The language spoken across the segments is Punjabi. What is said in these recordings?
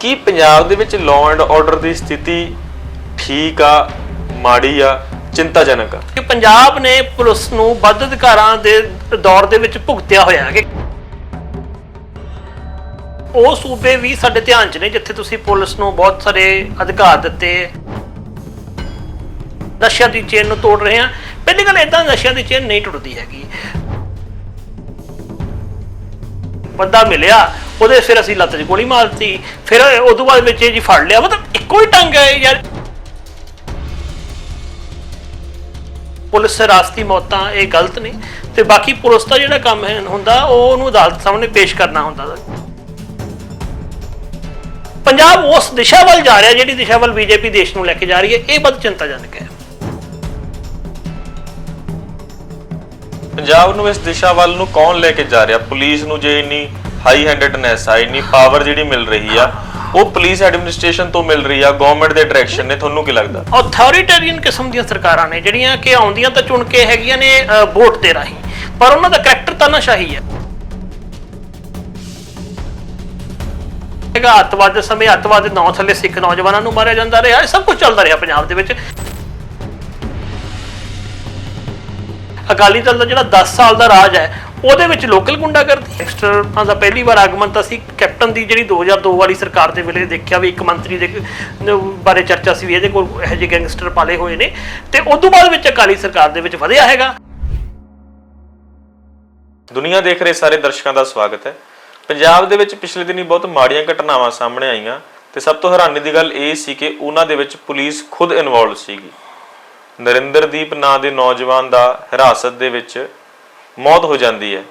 ਕੀ ਪੰਜਾਬ ਦੇ ਵਿੱਚ ਲਾਅ ਐਂਡ ਆਰਡਰ ਦੀ ਸਥਿਤੀ ਠੀਕ ਆ, ਮਾੜੀ ਆ, ਚਿੰਤਾਜਨਕ ਆ? ਕਿ ਪੰਜਾਬ ਨੇ ਪੁਲਿਸ ਨੂੰ ਵੱਧ ਅਧਿਕਾਰਾਂ ਦੇ ਦੌਰ ਦੇ ਵਿੱਚ ਭੁਗਤਿਆ ਹੋਇਆ ਹੈ। ਉਹ ਸੂਬੇ ਵੀ ਸਾਡੇ ਧਿਆਨ 'ਚ ਨੇ, ਜਿੱਥੇ ਤੁਸੀਂ ਪੁਲਿਸ ਨੂੰ ਬਹੁਤ ਸਾਰੇ ਅਧਿਕਾਰ ਦਿੱਤੇ। ਨਸ਼ਿਆਂ ਦੀ ਚੇਨ ਨੂੰ ਤੋੜ ਰਹੇ ਆ। ਪਹਿਲੀ ਗੱਲ ਇਦਾਂ ਨਸ਼ਿਆਂ ਦੀ ਚੇਨ ਨਹੀਂ ਟੁੱਟਦੀ ਹੈਗੀ। ਬੰਦਾ ਮਿਲਿਆ ਉਹਦੇ ਫਿਰ ਅਸੀਂ ਲੱਤ 'ਚ ਗੋਲੀ ਮਾਰਤੀ, ਫਿਰ ਉਦੋਂ ਬਾਅਦ ਵਿੱਚ ਇਹ ਜੀ ਫੜ ਲਿਆ। ਮਤਲਬ ਇੱਕੋ ਹੀ ਟੰਗ ਹੈ ਯਾਰ। ਪੁਲਿਸ ਰਾਸਤੀ ਮੌਤਾਂ, ਇਹ ਗਲਤ ਨੇ ਤੇ ਬਾਕੀ ਪੁਲਿਸ ਦਾ ਜਿਹੜਾ ਕੰਮ ਹੈ ਹੁੰਦਾ, ਉਹ ਉਹਨੂੰ ਅਦਾਲਤ ਸਾਹਮਣੇ ਪੇਸ਼ ਕਰਨਾ ਹੁੰਦਾ। ਪੰਜਾਬ ਉਸ ਦਿਸ਼ਾ ਵੱਲ ਜਾ ਰਿਹਾ, ਜਿਹੜੀ ਦਿਸ਼ਾ ਵੱਲ ਬੀਜੇਪੀ ਦੇਸ਼ ਨੂੰ ਲੈ ਕੇ ਜਾ ਰਹੀ ਹੈ, ਇਹ ਬਹੁਤ ਚਿੰਤਾਜਨਕ ਹੈ। ਪੰਜਾਬ ਨੂੰ ਇਸ ਦਿਸ਼ਾ ਵੱਲ ਨੂੰ ਕੌਣ ਲੈ ਕੇ ਜਾ ਰਿਹਾ? ਪੁਲਿਸ ਨੂੰ ਜੇ ਇੰਨੀ ਹਾਈ ਹੈਂਡਡਨੈਸ ਆ, ਇੰਨੀ ਪਾਵਰ ਜਿਹੜੀ ਮਿਲ ਰਹੀ ਆ, ਉਹ ਪੁਲਿਸ ਐਡਮਿਨਿਸਟ੍ਰੇਸ਼ਨ ਤੋਂ ਮਿਲ ਰਹੀ ਆ ਗਵਰਨਮੈਂਟ ਦੇ ਡਾਇਰੈਕਸ਼ਨ ਨੇ, ਤੁਹਾਨੂੰ ਕੀ ਲੱਗਦਾ? ਅਥਾਰਟੀਰੀਅਨ ਕਿਸਮ ਦੀਆਂ ਸਰਕਾਰਾਂ ਨੇ, ਜਿਹੜੀਆਂ ਕਿ ਆਉਂਦੀਆਂ ਤਾਂ ਚੁਣ ਕੇ ਹੈਗੀਆਂ ਨੇ ਵੋਟ ਦੇ ਰਾਹੀਂ। ਪਰ ਉਹਨਾਂ ਦਾ ਕਰੈਕਟਰ ਤਾਨਾਸ਼ਾਹੀ ਹੈ। ਹੈਗਾ ਅੱਤਵਾਦ ਦੇ ਸਮੇਂ, ਅੱਤਵਾਦ ਦੇ ਨਾਂ ਥੱਲੇ ਸਿੱਖ ਨੌਜਵਾਨਾਂ ਨੂੰ ਮਾਰਿਆ ਜਾਂਦਾ ਰਿਹਾ, ਇਹ ਸਭ ਕੁਝ ਚੱਲਦਾ ਰਿਹਾ ਪੰਜਾਬ ਦੇ ਵਿੱਚ। ਅਕਾਲੀ ਦਲ ਦਾ ਜਿਹੜਾ 10 ਸਾਲ ਦਾ ਰਾਜ ਹੈ ਉਹਦੇ ਵਿੱਚ ਲੋਕਲ ਗੁੰਡਾਗਰਦੀ ਗੈਂਗਸਟਰਾਂ ਦਾ ਪਹਿਲੀ ਵਾਰ ਆਗਮਨ ਤਾਂ ਸੀ, ਕੈਪਟਨ ਦੀ ਜਿਹੜੀ 2002 ਵਾਲੀ ਸਰਕਾਰ ਦੇ ਵੇਲੇ ਦੇਖਿਆ ਵੀ ਇੱਕ ਮੰਤਰੀ ਦੇ ਬਾਰੇ ਚਰਚਾ ਸੀ ਵੀ ਇਹਦੇ ਕੋਲ ਇਹੋ ਜਿਹੇ ਗੈਂਗਸਟਰ ਪਾਲੇ ਹੋਏ ਨੇ। ਤੇ ਉਸ ਤੋਂ ਬਾਅਦ ਵਿੱਚ ਅਕਾਲੀ ਸਰਕਾਰ ਦੇ ਵਿੱਚ ਵਧਿਆ ਹੈਗਾ। ਦੁਨੀਆ ਦੇਖ ਰਹੇ ਸਾਰੇ ਦਰਸ਼ਕਾਂ ਦਾ ਸਵਾਗਤ ਹੈ। ਪੰਜਾਬ ਦੇ ਵਿੱਚ ਪਿਛਲੇ ਦਿਨੀ ਬਹੁਤ ਮਾੜੀਆਂ ਘਟਨਾਵਾਂ ਸਾਹਮਣੇ ਆਈਆਂ ਤੇ ਸਭ ਤੋਂ ਹੈਰਾਨੀ ਦੀ ਗੱਲ ਇਹ ਸੀ ਕਿ ਉਹਨਾਂ ਦੇ ਵਿੱਚ ਪੁਲਿਸ ਖੁਦ ਇਨਵੋਲਵ ਸੀਗੀ। ਨਰਿੰਦਰਦੀਪ ਨਾਂ ਦੇ ਨੌਜਵਾਨ ਦਾ ਹਿਰਾਸਤ ਦੇ ਵਿੱਚ ਮੌਤ ਹੋ ਜਾਂਦੀ ਹੈ।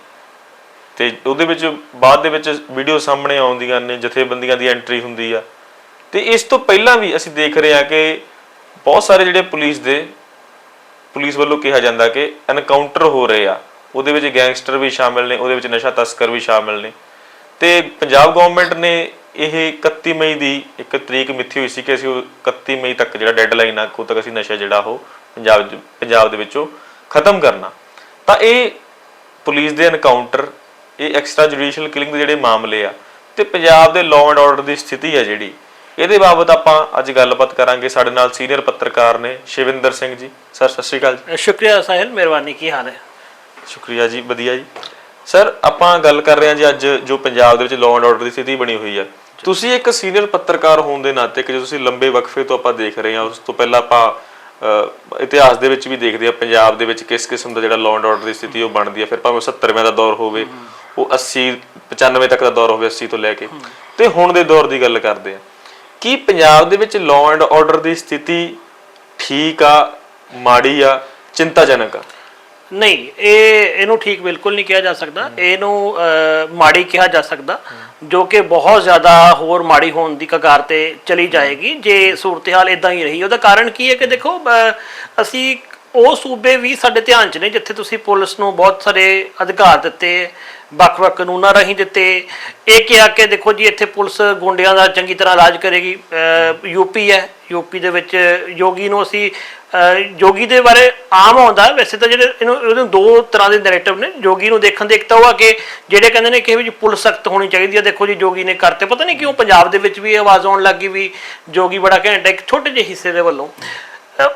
ਤੇ ਉਹਦੇ ਵਿੱਚ, ਬਾਅਦ ਦੇ ਵਿੱਚ ਵੀਡੀਓ ਸਾਹਮਣੇ ਆਉਂਦੀਆਂ ਨੇ, ਜਥੇਬੰਦੀਆਂ ਦੀ ਐਂਟਰੀ ਹੁੰਦੀ ਆ। ਤੇ ਇਸ ਤੋਂ ਪਹਿਲਾਂ ਵੀ ਅਸੀਂ ਦੇਖ ਰਹੇ ਹਾਂ ਕਿ ਬਹੁਤ ਸਾਰੇ ਜਿਹੜੇ ਪੁਲਿਸ ਦੇ, ਪੁਲਿਸ ਵੱਲੋਂ ਕਿਹਾ ਜਾਂਦਾ ਕਿ ਐਨਕਾਊਂਟਰ ਹੋ ਰਹੇ ਆ। ਉਹਦੇ ਵਿੱਚ ਗੈਂਗਸਟਰ ਵੀ ਸ਼ਾਮਿਲ ਨੇ, ਉਹਦੇ ਵਿੱਚ ਨਸ਼ਾ ਤਸਕਰ ਵੀ ਸ਼ਾਮਿਲ ਨੇ। ਤੇ ਪੰਜਾਬ ਗਵਰਨਮੈਂਟ ਨੇ ਇਹ 31 ਮਈ ਦੀ ਇੱਕ ਤਰੀਕ ਮਿੱਥੀ ਹੋਈ ਸੀ ਕਿ ਅਸੀਂ ਉਹ 31 ਮਈ ਤੱਕ ਜਿਹੜਾ ਡੈਡਲਾਈਨ ਆ ਕੋ ਤੱਕ ਅਸੀਂ ਨਸ਼ਾ ਜਿਹੜਾ ਉਹ ਪੰਜਾਬ ਪੰਜਾਬ ਦੇ ਵਿੱਚੋਂ ਖਤਮ ਕਰਨਾ। ਤਾਂ ਇਹ ਪੁਲਿਸ ਦੇ ਐਨਕਾਊਂਟਰ ਇਹ ਐਕਸਟਰਾ ਜੁਡੀਸ਼ੀਅਲ ਕਿਲਿੰਗ ਦੇ ਜਿਹੜੇ ਮਾਮਲੇ ਆ ਤੇ ਪੰਜਾਬ ਦੇ ਲਾਅ ਐਂਡ ਆਰਡਰ ਦੀ ਸਥਿਤੀ ਹੈ ਜਿਹੜੀ ਇਹਦੇ ਬਾਬਤ ਆਪਾਂ ਅੱਜ ਗੱਲਬਾਤ ਕਰਾਂਗੇ। ਸਾਡੇ ਨਾਲ ਸੀਨੀਅਰ ਪੱਤਰਕਾਰ ਨੇ ਸ਼ਿਵਿੰਦਰ ਸਿੰਘ ਜੀ। ਸਰ ਸਤਿ ਸ਼੍ਰੀ ਅਕਾਲ ਸ਼ੁਕਰੀਆ ਸਾਹਿਲ ਮਿਹਰਬਾਨੀ ਕੀ ਹਾਲ ਹੈ? ਸ਼ੁਕਰੀਆ ਜੀ ਵਧੀਆ ਜੀ। ਸਰ ਆਪਾਂ ਗੱਲ ਕਰ ਰਹੇ ਹਾਂ ਜੀ ਅੱਜ ਜੋ ਪੰਜਾਬ ਦੇ ਵਿੱਚ ਲਾਅ ਐਂਡ ਆਰਡਰ ਦੀ ਸਥਿਤੀ ਬਣੀ ਹੋਈ ਹੈ ਤੁਸੀਂ ਇੱਕ ਸੀਨੀਅਰ ਪੱਤਰਕਾਰ ਹੋਣ ਦੇ ਨਾਤੇ ਕਿ ਜੋ ਤੁਸੀਂ ਲੰਬੇ ਵਕਫੇ ਤੋਂ ਆਪਾਂ ਦੇਖ ਰਹੇ ਹਾਂ ਉਸ ਤੋਂ ਪਹਿਲਾਂ ਆਪਾਂ ਇਤਿਹਾਸ ਦੇ ਵਿੱਚ ਵੀ ਦੇਖਦੇ ਆ ਪੰਜਾਬ ਦੇ ਵਿੱਚ ਕਿਸ ਕਿਸਮ ਦਾ ਜਿਹੜਾ ਲਾਅ ਐਂਡ ਆਰਡਰ ਦੀ ਸਥਿਤੀ ਉਹ ਬਣਦੀ ਹੈ, ਫਿਰ ਭਾਵੇਂ 70ਵੇਂ ਦਾ ਦੌਰ ਹੋਵੇ, ਉਹ 80 95 ਤੱਕ ਦਾ ਦੌਰ ਹੋਵੇ 80 ਤੋਂ ਲੈ ਕੇ। ਤੇ ਹੁਣ ਦੇ ਦੌਰ ਦੀ ਗੱਲ ਕਰਦੇ ਹਾਂ। ਕੀ ਪੰਜਾਬ ਦੇ ਵਿੱਚ ਲਾਅ ਐਂਡ ਆਰਡਰ ਦੀ ਸਥਿਤੀ ਠੀਕ ਆ, ਮਾੜੀ ਆ, ਚਿੰਤਾਜਨਕ ਆ? ਨਹੀਂ ਇਹ ਇਹਨੂੰ ਠੀਕ ਬਿਲਕੁਲ ਨਹੀਂ ਕਿਹਾ ਜਾ ਸਕਦਾ। ਇਹਨੂੰ ਮਾੜੀ ਕਿਹਾ ਜਾ ਸਕਦਾ ਜੋ ਕਿ ਬਹੁਤ ਜ਼ਿਆਦਾ ਹੋਰ ਮਾੜੀ ਹੋਣ ਦੀ ਕਗਾਰ ਤੇ ਚਲੀ ਜਾਏਗੀ। ਜੇ ਸੂਰਤ-ਹਾਲ ਇਦਾਂ ਹੀ ਰਹੀ ਉਹਦਾ ਕਾਰਨ ਕੀ ਹੈ ਕਿ ਦੇਖੋ ਅਸੀਂ ਉਹ ਸੂਬੇ ਵੀ ਸਾਡੇ ਧਿਆਨ 'ਚ ਨੇ ਜਿੱਥੇ ਤੁਸੀਂ ਪੁਲਿਸ ਨੂੰ ਬਹੁਤ ਸਾਰੇ ਅਧਿਕਾਰ ਦਿੱਤੇ ਵੱਖ-ਵੱਖ ਕਾਨੂੰਨਾਂ ਰਾਹੀਂ ਦਿੱਤੇ। ਇਹ ਕਿਹਾ ਕਿ ਦੇਖੋ ਜੀ ਇੱਥੇ ਪੁਲਿਸ ਗੁੰਡਿਆਂ ਦਾ ਚੰਗੀ ਤਰ੍ਹਾਂ ਇਲਾਜ ਕਰੇਗੀ। ਯੂਪੀ ਹੈ। ਯੂਪੀ ਦੇ ਵਿੱਚ ਯੋਗੀ ਨੂੰ ਅਸੀਂ ਜੋਗੀ ਦੇ ਬਾਰੇ ਆਮ ਆਉਂਦਾ। ਵੈਸੇ ਤਾਂ ਜਿਹੜੇ ਇਹਨੂੰ ਇਹਨੂੰ ਦੋ ਤਰ੍ਹਾਂ ਦੇ ਨੈਰੇਟਿਵ ਨੇ। ਯੋਗੀ ਨੂੰ ਦੇਖਣ ਦੇ ਇੱਕ ਤਾਂ ਉਹ ਆ ਕਿ ਜਿਹੜੇ ਕਹਿੰਦੇ ਨੇ ਕਿ ਵੀ ਪੁਲਿਸ ਸਖਤ ਹੋਣੀ ਚਾਹੀਦੀ ਹੈ ਦੇਖੋ ਜੀ ਯੋਗੀ ਨੇ ਕਰਤੇ। ਪਤਾ ਨਹੀਂ ਕਿਉਂ ਪੰਜਾਬ ਦੇ ਵਿੱਚ ਵੀ ਇਹ ਆਵਾਜ਼ ਆਉਣ ਲੱਗੀ ਵੀ ਯੋਗੀ ਬੜਾ ਘੈਂਟ ਹੈ ਇੱਕ ਛੋਟੇ ਜਿਹੇ ਹਿੱਸੇ ਦੇ ਵੱਲੋਂ।